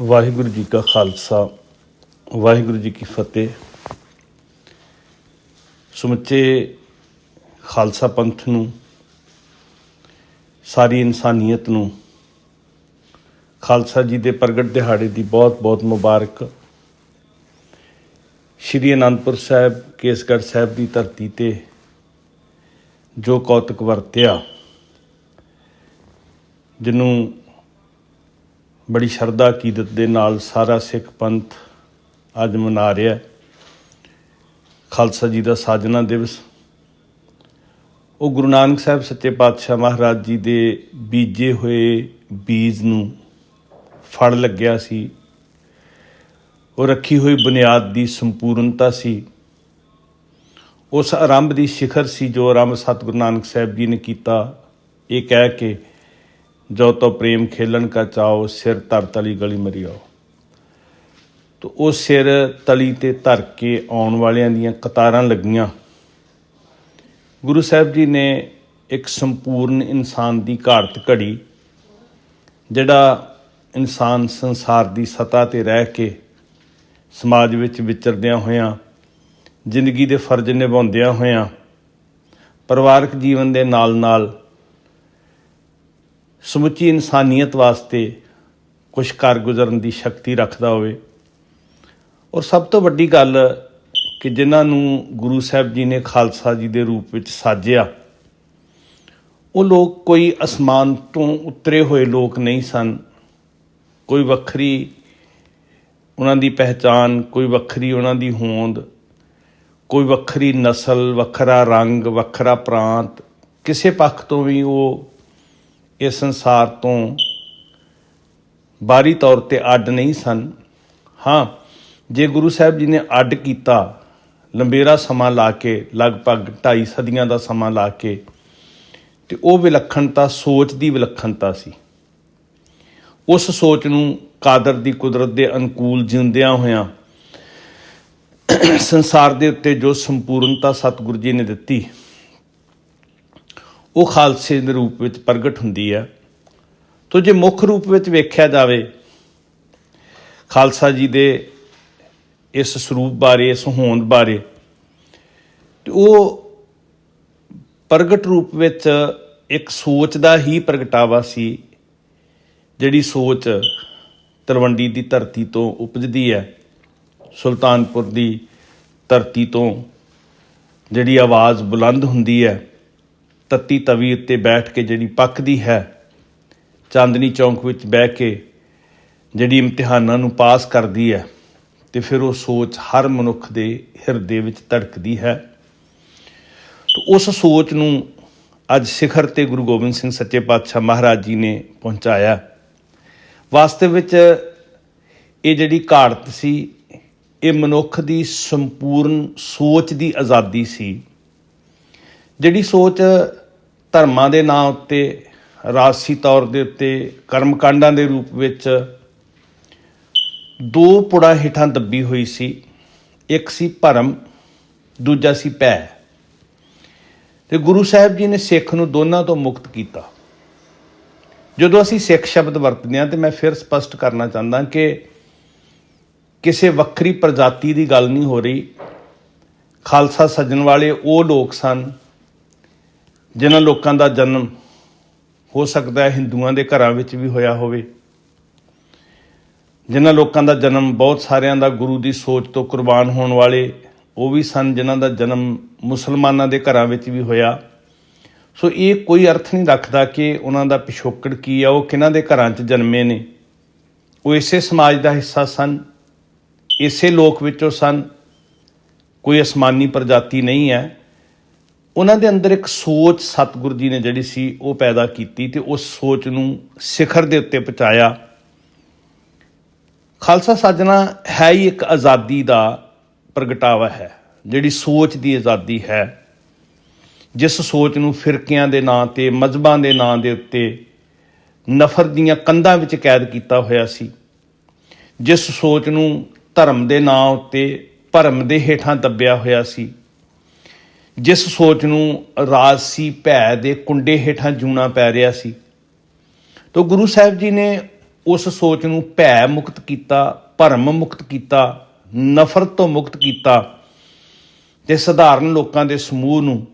ਵਾਹਿਗੁਰੂ ਜੀ ਕਾ ਖਾਲਸਾ, ਵਾਹਿਗੁਰੂ ਜੀ ਕੀ ਫਤਿਹ। ਸਮੁੱਚੇ ਖਾਲਸਾ ਪੰਥ ਨੂੰ, ਸਾਰੀ ਇਨਸਾਨੀਅਤ ਨੂੰ, ਖਾਲਸਾ ਜੀ ਦੇ ਪ੍ਰਗਟ ਦਿਹਾੜੇ ਦੀ ਬਹੁਤ-ਬਹੁਤ ਮੁਬਾਰਕ। ਸ਼੍ਰੀ ਅਨੰਦਪੁਰ ਸਾਹਿਬ, ਕੇਸਗੜ੍ਹ ਸਾਹਿਬ ਦੀ ਧਰਤੀ ਤੇ ਜੋ ਕੌਤਕ ਵਰਤਿਆ, ਜਿਹਨੂੰ ਬੜੀ ਸ਼ਰਧਾ ਕੀਦਤ ਦੇ ਨਾਲ ਸਾਰਾ ਸਿੱਖ ਪੰਥ ਅੱਜ ਮਨਾ ਰਿਹਾ ਖਾਲਸਾ ਜੀ ਦਾ ਸਾਜਨਾ ਦਿਵਸ। ਉਹ ਗੁਰੂ ਨਾਨਕ ਸਾਹਿਬ ਸੱਚੇ ਪਾਤਸ਼ਾਹ ਮਹਾਰਾਜ ਜੀ ਦੇ ਬੀਜੇ ਹੋਏ ਬੀਜ ਨੂੰ ਫੜ ਲੱਗਿਆ ਸੀ। ਉਹ ਰੱਖੀ ਹੋਈ ਬੁਨਿਆਦ ਦੀ ਸੰਪੂਰਨਤਾ ਸੀ। ਉਸ ਆਰੰਭ ਦੀ ਸਿਖਰ ਸੀ ਜੋ ਆਰੰਭ ਸਤਿਗੁਰੂ ਨਾਨਕ ਸਾਹਿਬ ਜੀ ਨੇ ਕੀਤਾ। ਇਹ ਕਹਿ ਕੇ ਜੋ ਤੋ ਪ੍ਰੇਮ ਖੇਲਣ ਕਾ ਚਾਓ ਸਿਰ ਧਰ ਤਲੀ ਗਲੀ ਮਰਿਓ। ਤੋ ਉਹ ਸਿਰ ਤਲੀ ਤੇ ਧਰ ਕੇ ਆਉਣ ਵਾਲਿਆਂ ਦੀਆਂ ਕਤਾਰਾਂ ਲੱਗੀਆਂ। ਗੁਰੂ ਸਾਹਿਬ ਜੀ ਨੇ ਇੱਕ ਸੰਪੂਰਨ ਇਨਸਾਨ ਦੀ ਘਾੜਤ ਘੜੀ, ਜਿਹੜਾ ਇਨਸਾਨ ਸੰਸਾਰ ਦੀ ਸਤਾ ਤੇ ਰਹਿ ਕੇ ਸਮਾਜ ਵਿੱਚ ਵਿਚਰਦਿਆਂ ਹੋਇਆਂ, ਜ਼ਿੰਦਗੀ ਦੇ ਫਰਜ਼ ਨਿਭਾਉਂਦਿਆਂ ਹੋਇਆਂ, ਪਰਿਵਾਰਕ ਜੀਵਨ ਦੇ ਨਾਲ-ਨਾਲ ਸਮੁੱਚੀ ਇਨਸਾਨੀਅਤ ਵਾਸਤੇ ਕੁਝ ਕਰ ਗੁਜ਼ਰਨ ਦੀ ਸ਼ਕਤੀ ਰੱਖਦਾ ਹੋਵੇ। ਔਰ ਸਭ ਤੋਂ ਵੱਡੀ ਗੱਲ ਕਿ ਜਿਨ੍ਹਾਂ ਨੂੰ ਗੁਰੂ ਸਾਹਿਬ ਜੀ ਨੇ ਖਾਲਸਾ ਜੀ ਦੇ ਰੂਪ ਵਿੱਚ ਸਾਜਿਆ, ਉਹ ਲੋਕ ਕੋਈ ਅਸਮਾਨ ਤੋਂ ਉਤਰੇ ਹੋਏ ਲੋਕ ਨਹੀਂ ਸਨ। ਕੋਈ ਵੱਖਰੀ ਉਹਨਾਂ ਦੀ ਪਹਿਚਾਨ ਕੋਈ ਵੱਖਰੀ ਉਹਨਾਂ ਦੀ ਹੋਂਦ, ਕੋਈ ਵੱਖਰੀ ਨਸਲ, ਵੱਖਰਾ ਰੰਗ, ਵੱਖਰਾ ਪ੍ਰਾਂਤ, ਕਿਸੇ ਪੱਖ ਤੋਂ ਵੀ ਉਹ ਇਸ ਸੰਸਾਰ ਤੋਂ ਬਾਹਰੀ ਤੌਰ ਤੇ ਅੱਡ ਨਹੀਂ ਸਨ। ਹਾਂ, ਜੇ ਗੁਰੂ ਸਾਹਿਬ ਜੀ ਨੇ ਅੱਡ ਕੀਤਾ, ਲੰਬੇਰਾ ਸਮਾਂ ਲਾ ਕੇ, ਲਗਭਗ 2.5 ਸਦੀਆਂ ਦਾ ਸਮਾਂ ਲਾ ਕੇ, ਤੇ ਉਹ ਵਿਲੱਖਣਤਾ, ਸੋਚ ਦੀ ਵਿਲੱਖਣਤਾ ਸੀ। ਉਸ ਸੋਚ ਨੂੰ ਕਾਦਰ ਦੀ ਕੁਦਰਤ ਦੇ ਅਨੁਕੂਲ ਜਿਉਂਦਿਆਂ ਹੋਇਆਂ ਸੰਸਾਰ ਦੇ ਉੱਤੇ ਜੋ ਸੰਪੂਰਨਤਾ ਸਤਿਗੁਰੂ ਜੀ ਨੇ ਦਿੱਤੀ ਉਹ ਖਾਲਸੇ ਦੇ ਰੂਪ ਵਿੱਚ ਪ੍ਰਗਟ ਹੁੰਦੀ ਹੈ। ਤੋ ਜੇ ਮੁੱਖ ਰੂਪ ਵਿੱਚ ਵੇਖਿਆ ਜਾਵੇ, ਖਾਲਸਾ ਜੀ ਦੇ ਇਸ ਸਰੂਪ ਬਾਰੇ, ਇਸ ਹੋਂਦ ਬਾਰੇ, ਤੇ ਉਹ ਪ੍ਰਗਟ ਰੂਪ ਵਿੱਚ ਇੱਕ ਸੋਚ ਦਾ ਹੀ ਪ੍ਰਗਟਾਵਾ ਸੀ, ਜਿਹੜੀ ਸੋਚ ਤਲਵੰਡੀ ਦੀ ਧਰਤੀ ਤੋਂ ਉਪਜਦੀ ਹੈ। ਸੁਲਤਾਨਪੁਰ ਦੀ ਧਰਤੀ ਤੋਂ ਜਿਹੜੀ ਆਵਾਜ਼ ਬੁਲੰਦ ਹੁੰਦੀ ਹੈ। ਤੱਤੀ ਤਵੀ ਉੱਤੇ ਬੈਠ ਕੇ ਜਿਹੜੀ ਪੱਕਦੀ ਹੈ, ਚਾਂਦਨੀ ਚੌਂਕ ਵਿੱਚ ਬਹਿ ਕੇ ਜਿਹੜੀ ਇਮਤਿਹਾਨਾਂ ਨੂੰ ਪਾਸ ਕਰਦੀ ਹੈ, ਤੇ ਫਿਰ ਉਹ ਸੋਚ ਹਰ ਮਨੁੱਖ ਦੇ ਹਿਰਦੇ ਵਿੱਚ ਧੜਕਦੀ ਹੈ। ਤੇ ਉਸ ਸੋਚ ਨੂੰ ਅੱਜ ਸਿਖਰ ਤੇ ਗੁਰੂ ਗੋਬਿੰਦ ਸਿੰਘ ਸੱਚੇ ਪਾਤਸ਼ਾਹ ਮਹਾਰਾਜ ਜੀ ਨੇ ਪਹੁੰਚਾਇਆ। ਵਾਸਤਵ ਵਿੱਚ ਇਹ ਜਿਹੜੀ ਘਾੜਤ ਸੀ, ਇਹ ਮਨੁੱਖ ਦੀ ਸੰਪੂਰਨ ਸੋਚ ਦੀ ਆਜ਼ਾਦੀ ਸੀ। ਜਿਹੜੀ ਸੋਚ ਧਰਮਾਂ ਦੇ ਨਾਂ ਉੱਤੇ, ਰਾਜਸੀ ਤੌਰ ਦੇ ਉੱਤੇ, ਕਰਮਕਾਂਡਾਂ ਦੇ ਰੂਪ ਵਿੱਚ ਦੋ ਪੁੜਾ ਹੇਠਾਂ ਦੱਬੀ ਹੋਈ ਸੀ। ਇੱਕ ਸੀ ਭਰਮ, ਦੂਜਾ ਸੀ ਭੈ। ਤੇ ਗੁਰੂ ਸਾਹਿਬ ਜੀ ਨੇ ਸਿੱਖ ਨੂੰ ਦੋਨਾਂ ਤੋਂ ਮੁਕਤ ਕੀਤਾ। ਜਦੋਂ ਅਸੀਂ ਸਿੱਖ ਸ਼ਬਦ ਵਰਤਦੇ ਹਾਂ, ਤੇ ਮੈਂ ਫਿਰ ਸਪਸ਼ਟ ਕਰਨਾ ਚਾਹੁੰਦਾ ਕਿ ਕਿਸੇ ਵੱਖਰੀ ਪ੍ਰਜਾਤੀ ਦੀ ਗੱਲ ਨਹੀਂ ਹੋ ਰਹੀ। ਖਾਲਸਾ ਸੱਜਣ ਵਾਲੇ ਉਹ ਲੋਕ ਸਨ ਜਿਨ੍ਹਾਂ ਲੋਕਾਂ ਦਾ ਜਨਮ ਹੋ ਸਕਦਾ ਹੈ ਹਿੰਦੂਆਂ ਦੇ ਘਰਾਂ ਵਿੱਚ ਵੀ ਹੋਇਆ ਹੋਵੇ। ਜਿਨ੍ਹਾਂ ਲੋਕਾਂ ਦਾ ਜਨਮ ਬਹੁਤ ਸਾਰਿਆਂ ਦਾ ਗੁਰੂ ਦੀ ਸੋਚ ਤੋਂ ਕੁਰਬਾਨ ਹੋਣ ਵਾਲੇ, ਉਹ ਵੀ ਸਨ ਜਿਨ੍ਹਾਂ ਦਾ ਜਨਮ ਮੁਸਲਮਾਨਾਂ ਦੇ ਘਰਾਂ ਵਿੱਚ ਵੀ ਹੋਇਆ। ਸੋ ਇਹ ਕੋਈ ਅਰਥ ਨਹੀਂ ਰੱਖਦਾ ਕਿ ਉਹਨਾਂ ਦਾ ਪਿਛੋਕੜ ਕੀ ਆ, ਉਹ ਕਿਹਨਾਂ ਦੇ ਘਰਾਂ 'ਚ ਜਨਮੇ ਨੇ। ਉਹ ਇਸੇ ਸਮਾਜ ਦਾ ਹਿੱਸਾ ਸਨ, ਇਸੇ ਲੋਕ ਵਿੱਚੋਂ ਸਨ। ਕੋਈ ਅਸਮਾਨੀ ਪ੍ਰਜਾਤੀ ਨਹੀਂ ਹੈ। ਉਹਨਾਂ ਦੇ ਅੰਦਰ ਇੱਕ ਸੋਚ ਸਤਿਗੁਰੂ ਜੀ ਨੇ ਜਿਹੜੀ ਸੀ ਉਹ ਪੈਦਾ ਕੀਤੀ ਤੇ ਉਸ ਸੋਚ ਨੂੰ ਸਿਖਰ ਦੇ ਉੱਤੇ ਪਹੁੰਚਾਇਆ। ਖਾਲਸਾ ਸਾਜਣਾ ਹੈ ਹੀ ਇੱਕ ਆਜ਼ਾਦੀ ਦਾ ਪ੍ਰਗਟਾਵਾ ਹੈ, ਜਿਹੜੀ ਸੋਚ ਦੀ ਆਜ਼ਾਦੀ ਹੈ। ਜਿਸ ਸੋਚ ਨੂੰ ਫਿਰਕਿਆਂ ਦੇ ਨਾਂ ਤੇ ਮਜ਼ਹਬਾਂ ਦੇ ਨਾਂ ਦੇ ਉੱਤੇ, ਨਫ਼ਰ ਦੀਆਂ ਕੰਧਾਂ ਵਿੱਚ ਕੈਦ ਕੀਤਾ ਹੋਇਆ ਸੀ। ਜਿਸ ਸੋਚ ਨੂੰ ਧਰਮ ਦੇ ਨਾਂ ਉੱਤੇ, ਭਰਮ ਦੇ ਹੇਠਾਂ ਦੱਬਿਆ ਹੋਇਆ ਸੀ। ਜਿਸ ਸੋਚ ਨੂੰ ਰਾਜਸੀ ਭੈ ਦੇ ਕੁੰਡੇ ਹੇਠਾਂ ਜੂਣਾ ਪੈ ਰਿਹਾ ਸੀ। ਤੋ ਗੁਰੂ ਸਾਹਿਬ ਜੀ ਨੇ ਉਸ ਸੋਚ ਨੂੰ ਭੈ ਮੁਕਤ ਕੀਤਾ, ਭਰਮ ਮੁਕਤ ਕੀਤਾ, ਨਫ਼ਰਤ ਤੋਂ ਮੁਕਤ ਕੀਤਾ ਤੇ ਸਧਾਰਨ ਲੋਕਾਂ ਦੇ ਸਮੂਹ ਨੂੰ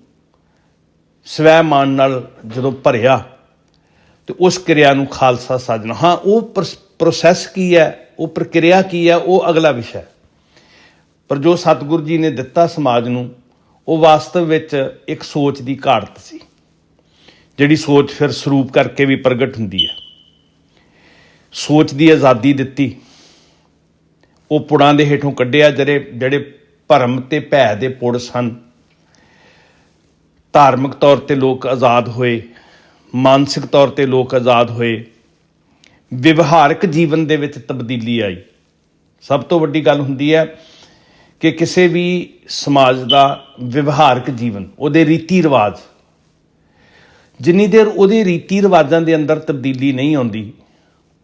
ਸਵੈ ਮਾਨ ਨਾਲ ਜਦੋਂ ਭਰਿਆ ਤੇ ਉਸ ਕਿਰਿਆ ਨੂੰ ਖਾਲਸਾ ਸਾਜਣਾ। ਹਾਂ, ਉਹ ਪ੍ਰੋਸੈਸ ਕੀ ਹੈ? ਉਹ ਪ੍ਰਕਿਰਿਆ ਕੀ ਹੈ? ਉਹ ਅਗਲਾ ਵਿਸ਼ਾ ਹੈ। ਪਰ ਜੋ ਸਤਿਗੁਰੂ ਜੀ ਨੇ ਦਿੱਤਾ ਸਮਾਜ ਨੂੰ ਉਹ ਵਾਸਤਵ ਵਿੱਚ ਇੱਕ ਸੋਚ ਦੀ ਘਾੜਤ ਸੀ, ਜਿਹੜੀ ਸੋਚ ਫਿਰ ਸਰੂਪ ਕਰਕੇ ਵੀ ਪ੍ਰਗਟ ਹੁੰਦੀ ਹੈ। ਸੋਚ ਦੀ ਆਜ਼ਾਦੀ ਦਿੱਤੀ, ਉਹ ਪੁੜਾਂ ਦੇ ਹੇਠੋਂ ਕੱਢਿਆ ਜਿਹੜੇ ਜਿਹੜੇ ਭਰਮ ਤੇ ਭੈ ਦੇ ਪੁੜ ਸਨ। ਧਾਰਮਿਕ ਤੌਰ ਤੇ ਲੋਕ ਆਜ਼ਾਦ ਹੋਏ, ਮਾਨਸਿਕ ਤੌਰ ਤੇ ਲੋਕ ਆਜ਼ਾਦ ਹੋਏ, ਵਿਵਹਾਰਕ ਜੀਵਨ ਦੇ ਵਿੱਚ ਤਬਦੀਲੀ ਆਈ। ਸਭ ਤੋਂ ਵੱਡੀ ਗੱਲ ਹੁੰਦੀ ਹੈ ਕਿ ਕਿਸੇ ਵੀ ਸਮਾਜ ਦਾ ਵਿਵਹਾਰਕ ਜੀਵਨ, ਉਹਦੇ ਰੀਤੀ ਰਿਵਾਜ, ਜਿੰਨੀ ਦੇਰ ਉਹਦੇ ਰੀਤੀ ਰਿਵਾਜਾਂ ਦੇ ਅੰਦਰ ਤਬਦੀਲੀ ਨਹੀਂ ਆਉਂਦੀ,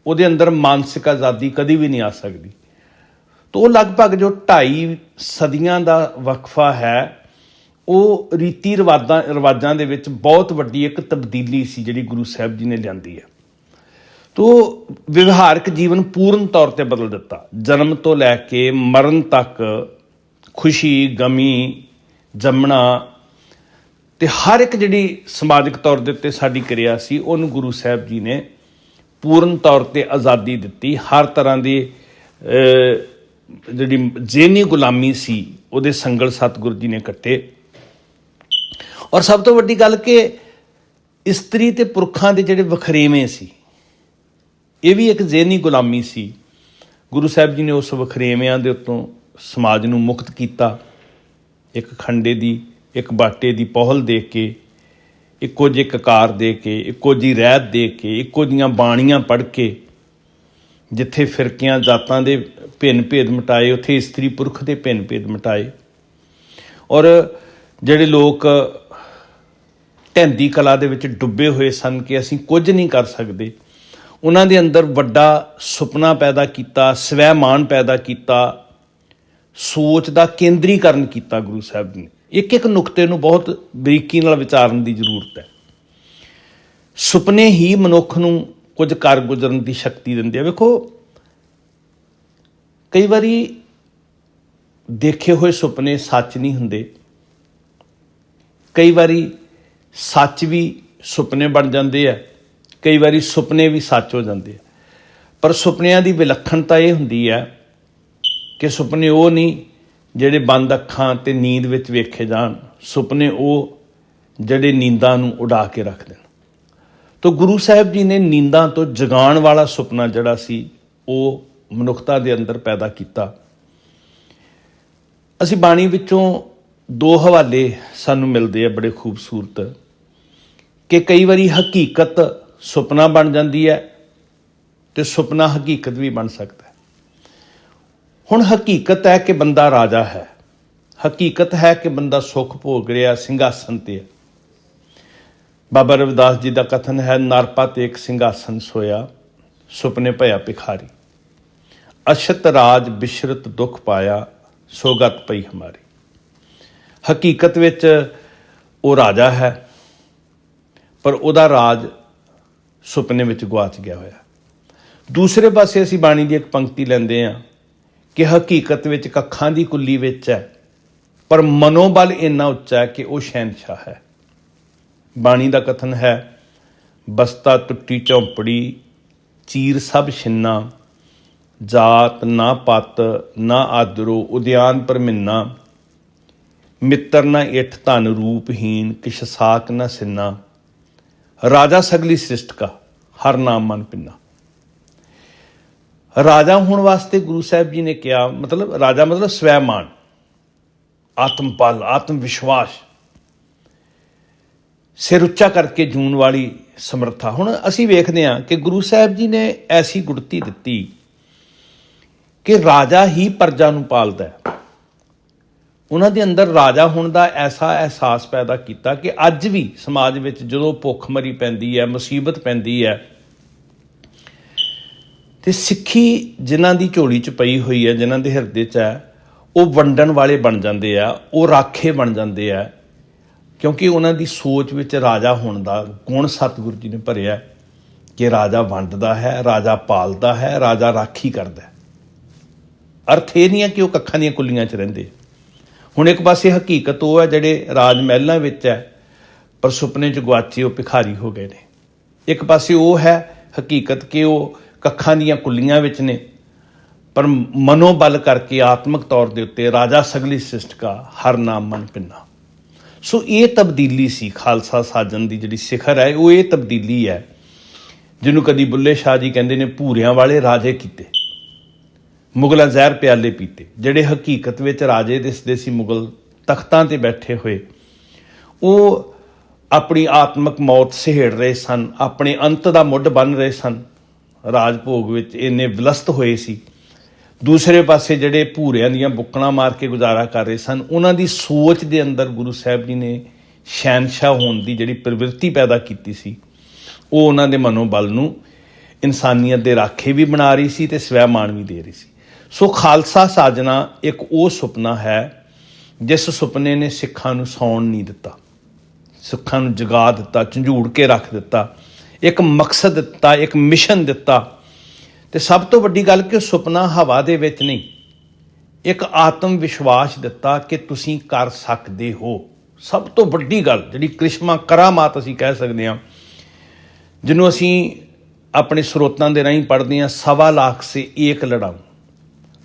ਉਹਦੇ ਅੰਦਰ ਮਾਨਸਿਕ ਆਜ਼ਾਦੀ ਕਦੀ ਵੀ ਨਹੀਂ ਆ ਸਕਦੀ। ਤਾਂ ਉਹ ਲਗਭਗ ਜੋ 2.5 ਸਦੀਆਂ ਦਾ ਵਕਫਾ ਹੈ, ਉਹ ਰੀਤੀ ਰਿਵਾਜਾਂ ਰਿਵਾਜਾਂ ਦੇ ਵਿੱਚ ਬਹੁਤ ਵੱਡੀ ਇੱਕ ਤਬਦੀਲੀ ਸੀ ਜਿਹੜੀ ਗੁਰੂ ਸਾਹਿਬ ਜੀ ਨੇ ਲਿਆਂਦੀ ਹੈ। ਤੋ ਵਿਵਹਾਰਕ ਜੀਵਨ ਪੂਰਨ ਤੌਰ ਤੇ ਬਦਲ ਦਿੱਤਾ। ਜਨਮ ਤੋਂ ਲੈ ਕੇ ਮਰਨ ਤੱਕ ਖੁਸ਼ੀ, ਗਮੀ, ਜੰਮਣਾ ਤੇ ਹਰ ਇੱਕ ਜਿਹੜੀ ਸਮਾਜਿਕ ਤੌਰ ਦੇ ਉੱਤੇ ਸਾਡੀ ਕਿਰਿਆ ਸੀ, ਉਹਨੂੰ ਗੁਰੂ ਸਾਹਿਬ ਜੀ ਨੇ ਪੂਰਨ ਤੌਰ ਤੇ ਆਜ਼ਾਦੀ ਦਿੱਤੀ। ਹਰ ਤਰ੍ਹਾਂ ਦੀ ਜਿਹੜੀ ਜੇਨੀ ਗੁਲਾਮੀ ਸੀ, ਉਹਦੇ ਸੰਗਲ ਸਤਿਗੁਰੂ ਜੀ ਨੇ ਕੱਟੇ। ਔਰ ਸਭ ਤੋਂ ਵੱਡੀ ਗੱਲ ਕਿ ਇਸਤਰੀ ਤੇ ਪੁਰਖਾਂ ਦੇ ਜਿਹੜੇ ਵਖਰੇਵੇਂ ਸੀ, ਇਹ ਵੀ ਇੱਕ ਜ਼ੇਨੀ ਗੁਲਾਮੀ ਸੀ। ਗੁਰੂ ਸਾਹਿਬ ਜੀ ਨੇ ਉਸ ਵਖਰੇਵਿਆਂ ਦੇ ਉੱਤੋਂ ਸਮਾਜ ਨੂੰ ਮੁਕਤ ਕੀਤਾ। ਇੱਕ ਖੰਡੇ ਦੀ, ਇੱਕ ਬਾਟੇ ਦੀ ਪਹੁਲ ਦੇ ਕੇ, ਇੱਕੋ ਜਿਹੇ ਕਕਾਰ ਦੇ ਕੇ, ਇੱਕੋ ਜੀ ਰਹਿਤ ਦੇ ਕੇ, ਇੱਕੋ ਜੀਆਂ ਬਾਣੀਆਂ ਪੜ੍ਹ ਕੇ, ਜਿੱਥੇ ਫਿਰਕਿਆਂ ਜਾਤਾਂ ਦੇ ਭਿੰਨ ਭੇਦ ਮਿਟਾਏ, ਉੱਥੇ ਇਸਤਰੀ ਪੁਰਖ ਦੇ ਭਿੰਨ ਭੇਦ ਮਿਟਾਏ। ਔਰ ਜਿਹੜੇ ਲੋਕ ਢੈਂਦੀ ਕਲਾ ਦੇ ਵਿੱਚ ਡੁੱਬੇ ਹੋਏ ਸਨ ਕਿ ਅਸੀਂ ਕੁਝ ਨਹੀਂ ਕਰ ਸਕਦੇ, ਉਹਨਾਂ ਦੇ ਅੰਦਰ ਵੱਡਾ ਸੁਪਨਾ ਪੈਦਾ ਕੀਤਾ ਸਵੈਮਾਨ ਪੈਦਾ ਕੀਤਾ ਸੋਚ ਦਾ ਕੇਂਦਰੀਕਰਨ ਕੀਤਾ ਗੁਰੂ ਸਾਹਿਬ ਨੇ। ਇੱਕ ਇੱਕ ਨੁਕਤੇ ਨੂੰ ਬਹੁਤ ਬਰੀਕੀ ਨਾਲ ਵਿਚਾਰਨ ਦੀ ਜ਼ਰੂਰਤ ਹੈ। ਸੁਪਨੇ ਹੀ ਮਨੁੱਖ ਨੂੰ ਕੁਝ ਕਰ ਗੁਜ਼ਰਨ ਦੀ ਸ਼ਕਤੀ ਦਿੰਦੇ ਆ। ਵੇਖੋ, ਕਈ ਵਾਰੀ ਦੇਖੇ ਹੋਏ ਸੁਪਨੇ ਸੱਚ ਨਹੀਂ ਹੁੰਦੇ। ਕਈ ਵਾਰੀ ਸੱਚ ਵੀ ਸੁਪਨੇ ਬਣ ਜਾਂਦੇ ਆ। ਕਈ ਵਾਰੀ ਸੁਪਨੇ ਵੀ ਸੱਚ ਹੋ ਜਾਂਦੇ ਆ। ਪਰ ਸੁਪਨਿਆਂ ਦੀ ਵਿਲੱਖਣਤਾ ਇਹ ਹੁੰਦੀ ਹੈ ਕਿ ਸੁਪਨੇ ਉਹ ਨਹੀਂ ਜਿਹੜੇ ਬੰਦ ਅੱਖਾਂ ਤੇ ਨੀਂਦ ਵਿੱਚ ਵੇਖੇ ਜਾਣ। ਸੁਪਨੇ ਉਹ ਜਿਹੜੇ ਨੀਂਦਾਂ ਨੂੰ ਉਡਾ ਕੇ ਰੱਖ ਦੇਣ। ਤੋ ਗੁਰੂ ਸਾਹਿਬ ਜੀ ਨੇ ਨੀਂਦਾਂ ਤੋਂ ਜਗਾਉਣ ਵਾਲਾ ਸੁਪਨਾ ਜਿਹੜਾ ਸੀ, ਉਹ ਮਨੁੱਖਤਾ ਦੇ ਅੰਦਰ ਪੈਦਾ ਕੀਤਾ। ਅਸੀਂ ਬਾਣੀ ਵਿੱਚੋਂ ਦੋ ਹਵਾਲੇ ਸਾਨੂੰ ਮਿਲਦੇ ਆ ਬੜੇ ਖੂਬਸੂਰਤ ਕਿ ਕਈ ਵਾਰੀ ਹਕੀਕਤ ਸੁਪਨਾ ਬਣ ਜਾਂਦੀ ਹੈ ਤੇ ਸੁਪਨਾ ਹਕੀਕਤ ਵੀ ਬਣ ਸਕਦਾ ਹੁਣ ਹਕੀਕਤ ਹੈ ਕਿ ਬੰਦਾ ਰਾਜਾ ਹੈ। ਹਕੀਕਤ ਹੈ ਕਿ ਬੰਦਾ ਸੁਖ ਭੋਗ ਰਿਹਾ, ਸਿੰਘਾਸਨ ਤੇ ਹੈ। ਬਾਬਾ ਰਵਿਦਾਸ ਜੀ ਦਾ ਕਥਨ ਹੈ, ਨਰਪਾ ਤੇ ਇੱਕ ਸਿੰਘਾਸਨ ਸੋਇਆ, ਸੁਪਨੇ ਭਇਆ ਭਿਖਾਰੀ। ਅਸ਼ਤ ਰਾਜ ਬਿਸ਼ਰਤ ਦੁਖ ਪਾਇਆ ਸੋਗਤ ਪਈ ਹਮਾਰੀ। ਹਕੀਕਤ ਵਿੱਚ ਉਹ ਰਾਜਾ ਹੈ, ਪਰ ਉਹਦਾ ਰਾਜ ਸੁਪਨੇ ਵਿੱਚ ਗਵਾਚ ਗਿਆ ਹੋਇਆ। ਦੂਸਰੇ ਪਾਸੇ ਅਸੀਂ ਬਾਣੀ ਦੀ ਇੱਕ ਪੰਕਤੀ ਲੈਂਦੇ ਹਾਂ। ਕਿ ਹਕੀਕਤ ਵਿੱਚ ਕੱਖਾਂ ਦੀ ਕੁੱਲੀ ਵਿੱਚ ਹੈ, ਪਰ ਮਨੋਬਲ ਇੰਨਾ ਉੱਚਾ ਹੈ ਕਿ ਉਹ ਸ਼ਹਿਨशाह ਹੈ। ਬਾਣੀ ਦਾ ਕਥਨ ਹੈ, ਬਸਤਾ ਟੁੱਟੀ ਝੌਂਪੜੀ, ਚੀਰ ਸਭ ਛਿੰਨਾ, ਜਾਤ ਨਾ ਪਤ, ਨਾ ਆਦਰੋ, ਉਦਿਆਨ ਪਰਮਿੰਨਾ ਮਿੱਤਰ ਨਾ ਇਠ ਧਨ ਰੂਪਹੀਨ ਕਿਛ ਸਾਕ ਨਾ ਸਿੰਨਾ। ਰਾਜਾ ਸਗਲੀ ਸ੍ਰਿਸ਼ਟ ਕਾ, ਹਰ ਨਾਮ ਮਨ ਪਿੰਨਾ। ਰਾਜਾ ਹੋਣ ਵਾਸਤੇ ਗੁਰੂ ਸਾਹਿਬ ਜੀ ਨੇ ਕਿਹਾ, ਮਤਲਬ ਰਾਜਾ ਮਤਲਬ ਸਵੈਮਾਨ ਆਤਮ ਬਲ ਆਤਮ ਵਿਸ਼ਵਾਸ ਸਿਰ ਉੱਚਾ ਕਰਕੇ ਜੂਨ ਵਾਲੀ ਸਮਰੱਥਾ। ਹੁਣ ਅਸੀਂ ਵੇਖਦੇ ਹਾਂ ਕਿ ਗੁਰੂ ਸਾਹਿਬ ਜੀ ਨੇ ਐਸੀ ਗੁੜਤੀ ਦਿੱਤੀ ਕਿ ਰਾਜਾ ਹੀ ਪਰਜਾ ਨੂੰ ਪਾਲਦਾ ਹੈ। ਉਹਨਾਂ ਦੇ ਅੰਦਰ ਰਾਜਾ ਹੋਣ ਦਾ ਐਸਾ ਅਹਿਸਾਸ ਪੈਦਾ ਕੀਤਾ ਕਿ ਅੱਜ ਵੀ ਸਮਾਜ ਵਿੱਚ ਜਦੋਂ ਭੁੱਖਮਰੀ ਪੈਂਦੀ ਹੈ, ਮੁਸੀਬਤ ਪੈਂਦੀ ਹੈ ਤੇ ਸਿੱਖੀ ਜਿਨ੍ਹਾਂ ਦੀ ਝੋਲੀ 'ਚ ਪਈ ਹੋਈ ਹੈ, ਜਿਨ੍ਹਾਂ ਦੇ ਹਿਰਦੇ 'ਚ ਹੈ, ਉਹ ਵੰਡਣ ਵਾਲੇ ਬਣ ਜਾਂਦੇ ਆ, ਉਹ ਰਾਖੇ ਬਣ ਜਾਂਦੇ ਆ, ਕਿਉਂਕਿ ਉਹਨਾਂ ਦੀ ਸੋਚ ਵਿੱਚ ਰਾਜਾ ਹੋਣ ਦਾ ਗੁਣ ਸਤਿਗੁਰੂ ਜੀ ਨੇ ਭਰਿਆ ਕਿ ਰਾਜਾ ਵੰਡਦਾ ਹੈ, ਰਾਜਾ ਪਾਲਦਾ ਹੈ, ਰਾਜਾ ਰਾਖੀ ਕਰਦਾ ਹੈ। ਅਰਥ ਇਹ ਨਹੀਂ ਹੈ ਕਿ ਉਹ ਕੱਖਾਂ ਦੀਆਂ ਕੁੱਲੀਆਂ 'ਚ ਰਹਿੰਦੇ। ਹੁਣ ਇੱਕ ਪਾਸੇ ਹਕੀਕਤ ਉਹ ਹੈ ਜਿਹੜੇ ਰਾਜ ਮਹਿਲਾਂ ਵਿੱਚ ਹੈ, ਪਰ ਸੁਪਨੇ 'ਚ ਗਵਾਚੇ ਉਹ ਭਿਖਾਰੀ ਹੋ ਗਏ ਨੇ। ਇੱਕ ਪਾਸੇ ਉਹ ਹੈ ਹਕੀਕਤ ਕਿ ਉਹ ਕੱਖਾਂ ਦੀਆਂ ਕੁੱਲੀਆਂ ਵਿੱਚ ਨੇ। ਪਰ ਮਨੋਬਲ ਕਰਕੇ ਆਤਮਿਕ ਤੌਰ ਦੇ ਉੱਤੇ ਰਾਜਾ ਸਗਲੀ ਸਿਸ਼ਟ ਕਾ ਹਰ ਨਾਮ ਮਨ ਪਿੰਨਾ। ਸੋ ਇਹ ਤਬਦੀਲੀ ਸੀ ਖਾਲਸਾ ਸਾਜਨ ਦੀ ਜਿਹੜੀ ਸਿਖਰ ਹੈ, ਉਹ ਇਹ ਤਬਦੀਲੀ ਹੈ, ਜਿਹਨੂੰ ਕਦੀ ਬੁੱਲੇ ਸ਼ਾਹ ਜੀ ਕਹਿੰਦੇ ਨੇ ਭੂਰਿਆਂ ਵਾਲੇ ਰਾਜੇ ਕੀਤੇ, ਮੁਗਲਾਂ ਜ਼ਹਿਰ ਪਿਆਲੇ ਪੀਤੇ, ਜਿਹੜੇ ਹਕੀਕਤ ਵਿੱਚ ਰਾਜੇ ਦਿਸਦੇ ਸੀ ਮੁਗਲ ਤਖਤਾਂ ਤੇ ਬੈਠੇ ਹੋਏ, ਉਹ ਆਪਣੀ ਆਤਮਿਕ ਮੌਤ ਸਹਿੜ ਰਹੇ ਸਨ, ਆਪਣੇ ਅੰਤ ਦਾ ਮੁੱਢ ਬਣ ਰਹੇ ਸਨ। ਰਾਜ ਭੋਗ ਵਿੱਚ ਇੰਨੇ ਵਿਲਸਤ ਹੋਏ ਸੀ। ਦੂਸਰੇ ਪਾਸੇ ਜਿਹੜੇ ਭੂਰਿਆਂ ਦੀਆਂ ਬੁੱਕਣਾ ਮਾਰ ਕੇ ਗੁਜ਼ਾਰਾ ਕਰ ਰਹੇ ਸਨ, ਉਹਨਾਂ ਦੀ ਸੋਚ ਦੇ ਅੰਦਰ ਗੁਰੂ ਸਾਹਿਬ ਜੀ ਨੇ ਸ਼ਹਿਨशाह ਹੋਣ ਦੀ ਜਿਹੜੀ ਪ੍ਰਵਿਰਤੀ ਪੈਦਾ ਕੀਤੀ ਸੀ, ਉਹ ਉਹਨਾਂ ਦੇ ਮਨੋਬਲ ਨੂੰ ਇਨਸਾਨੀਅਤ ਦੇ ਰਾਖੇ ਵੀ ਬਣਾ ਰਹੀ ਸੀ ਤੇ ਸਵੈਮਾਨ ਵੀ ਦੇ ਰਹੀ ਸੀ। ਸੋ ਖਾਲਸਾ ਸਾਜਨਾ ਇੱਕ ਉਹ ਸੁਪਨਾ ਹੈ, ਜਿਸ ਸੁਪਨੇ ਨੇ ਸਿੱਖਾਂ ਨੂੰ ਸੌਣ ਨਹੀਂ ਦਿੱਤਾ, ਸਿੱਖਾਂ ਨੂੰ ਜਗਾ ਦਿੱਤਾ, ਝੰਜੂੜ ਕੇ ਰੱਖ ਦਿੱਤਾ ਇੱਕ ਮਕਸਦ ਦਿੱਤਾ, ਇੱਕ ਮਿਸ਼ਨ ਦਿੱਤਾ। ਤੇ ਸਭ ਤੋਂ ਵੱਡੀ ਗੱਲ ਕਿ ਸੁਪਨਾ ਹਵਾ ਦੇ ਵਿੱਚ ਨਹੀਂ, ਇੱਕ ਆਤਮ ਵਿਸ਼ਵਾਸ ਦਿੱਤਾ ਕਿ ਤੁਸੀਂ ਕਰ ਸਕਦੇ ਹੋ। ਸਭ ਤੋਂ ਵੱਡੀ ਗੱਲ ਜਿਹੜੀ ਕ੍ਰਿਸ਼ਮਾ ਕਰਾਮਾਤ ਅਸੀਂ ਕਹਿ ਸਕਦੇ ਹਾਂ, ਜਿਹਨੂੰ ਅਸੀਂ ਆਪਣੇ ਸਰੋਤਾਂ ਦੇ ਰਾਹੀਂ ਪੜ੍ਹਦੇ ਹਾਂ, ਸਵਾ ਲੱਖ ਸੇ ਏਕ ਲੜਾਉ।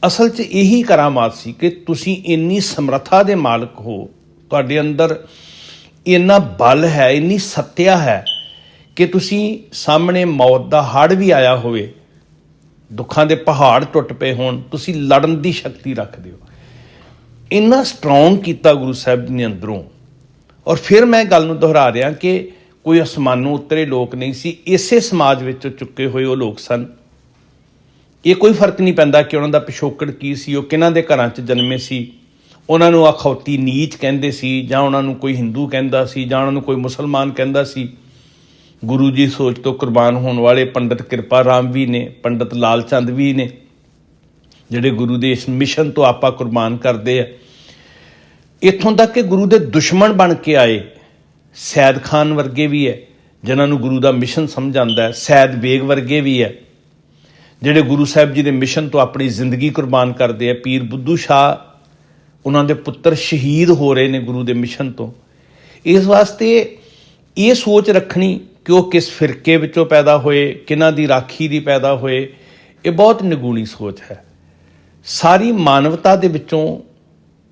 ਅਸਲ 'ਚ ਇਹੀ ਕਰਾਮਾਤ ਸੀ ਕਿ ਤੁਸੀਂ ਇੰਨੀ ਸਮਰੱਥਾ ਦੇ ਮਾਲਕ ਹੋ, ਤੁਹਾਡੇ ਅੰਦਰ ਇੰਨਾ ਬਲ ਹੈ, ਇੰਨੀ ਸੱਤਿਆ ਹੈ ਕਿ ਤੁਸੀਂ ਸਾਹਮਣੇ ਮੌਤ ਦਾ ਹੜ ਵੀ ਆਇਆ ਹੋਵੇ, ਦੁੱਖਾਂ ਦੇ ਪਹਾੜ ਟੁੱਟ ਪਏ ਹੋਣ, ਤੁਸੀਂ ਲੜਨ ਦੀ ਸ਼ਕਤੀ ਰੱਖਦੇ ਹੋ। ਇੰਨਾ ਸਟਰੋਂਗ ਕੀਤਾ ਗੁਰੂ ਸਾਹਿਬ ਨੇ ਅੰਦਰੋਂ। ਔਰ ਫਿਰ ਮੈਂ ਗੱਲ ਨੂੰ ਦੁਹਰਾ ਰਿਹਾ ਕਿ ਕੋਈ ਅਸਮਾਨੋਂ ਉਤਰੇ ਲੋਕ ਨਹੀਂ ਸੀ, ਇਸੇ ਸਮਾਜ ਵਿੱਚੋਂ ਚੁੱਕੇ ਹੋਏ ਉਹ ਲੋਕ ਸਨ। ਇਹ ਕੋਈ ਫ਼ਰਕ ਨਹੀਂ ਪੈਂਦਾ ਕਿ ਉਹਨਾਂ ਦਾ ਪਿਛੋਕੜ ਕੀ ਸੀ, ਉਹ ਕਿਹਨਾਂ ਦੇ ਘਰਾਂ 'ਚ ਜਨਮੇ ਸੀ। ਉਹਨਾਂ ਨੂੰ ਅਖੌਤੀ ਨੀਚ ਕਹਿੰਦੇ ਸੀ ਜਾਂ ਉਹਨਾਂ ਨੂੰ ਕੋਈ ਹਿੰਦੂ ਕਹਿੰਦਾ ਸੀ ਜਾਂ ਉਹਨਾਂ ਨੂੰ ਕੋਈ ਮੁਸਲਮਾਨ ਕਹਿੰਦਾ ਸੀ। ਗੁਰੂ ਜੀ ਸੋਚ ਤੋਂ ਕੁਰਬਾਨ ਹੋਣ ਵਾਲੇ ਪੰਡਤ ਕਿਰਪਾ ਰਾਮ ਵੀ ਨੇ, ਪੰਡਤ ਲਾਲ ਚੰਦ ਵੀ ਨੇ, ਜਿਹੜੇ ਗੁਰੂ ਦੇ ਇਸ ਮਿਸ਼ਨ ਤੋਂ ਆਪਾਂ ਕੁਰਬਾਨ ਕਰਦੇ ਆ। ਇੱਥੋਂ ਤੱਕ ਕਿ ਗੁਰੂ ਦੇ ਦੁਸ਼ਮਣ ਬਣ ਕੇ ਆਏ। ਸੈਦ ਖਾਨ ਵਰਗੇ ਵੀ ਹੈ ਜਿਨ੍ਹਾਂ ਨੂੰ ਗੁਰੂ ਦਾ ਮਿਸ਼ਨ ਸਮਝ ਆਉਂਦਾ ਹੈ ਸੈਦ ਬੇਗ ਵਰਗੇ ਵੀ ਹੈ ਜਿਹੜੇ ਗੁਰੂ ਸਾਹਿਬ ਜੀ ਦੇ ਮਿਸ਼ਨ ਤੋਂ ਆਪਣੀ ਜ਼ਿੰਦਗੀ ਕੁਰਬਾਨ ਕਰਦੇ ਆ ਪੀਰ ਬੁੱਧੂ ਸ਼ਾਹ, ਉਹਨਾਂ ਦੇ ਪੁੱਤਰ ਸ਼ਹੀਦ ਹੋ ਰਹੇ ਨੇ ਗੁਰੂ ਦੇ ਮਿਸ਼ਨ ਤੋਂ। ਇਸ ਵਾਸਤੇ ਇਹ ਸੋਚ ਰੱਖਣੀ ਕਿ ਉਹ ਕਿਸ ਫਿਰਕੇ ਵਿੱਚੋਂ ਪੈਦਾ ਹੋਏ, ਕਿਹਨਾਂ ਦੀ ਰਾਖੀ ਦੀ ਪੈਦਾ ਹੋਏ, ਇਹ ਬਹੁਤ ਨਿਗੂਣੀ ਸੋਚ ਹੈ। ਸਾਰੀ ਮਾਨਵਤਾ ਦੇ ਵਿੱਚੋਂ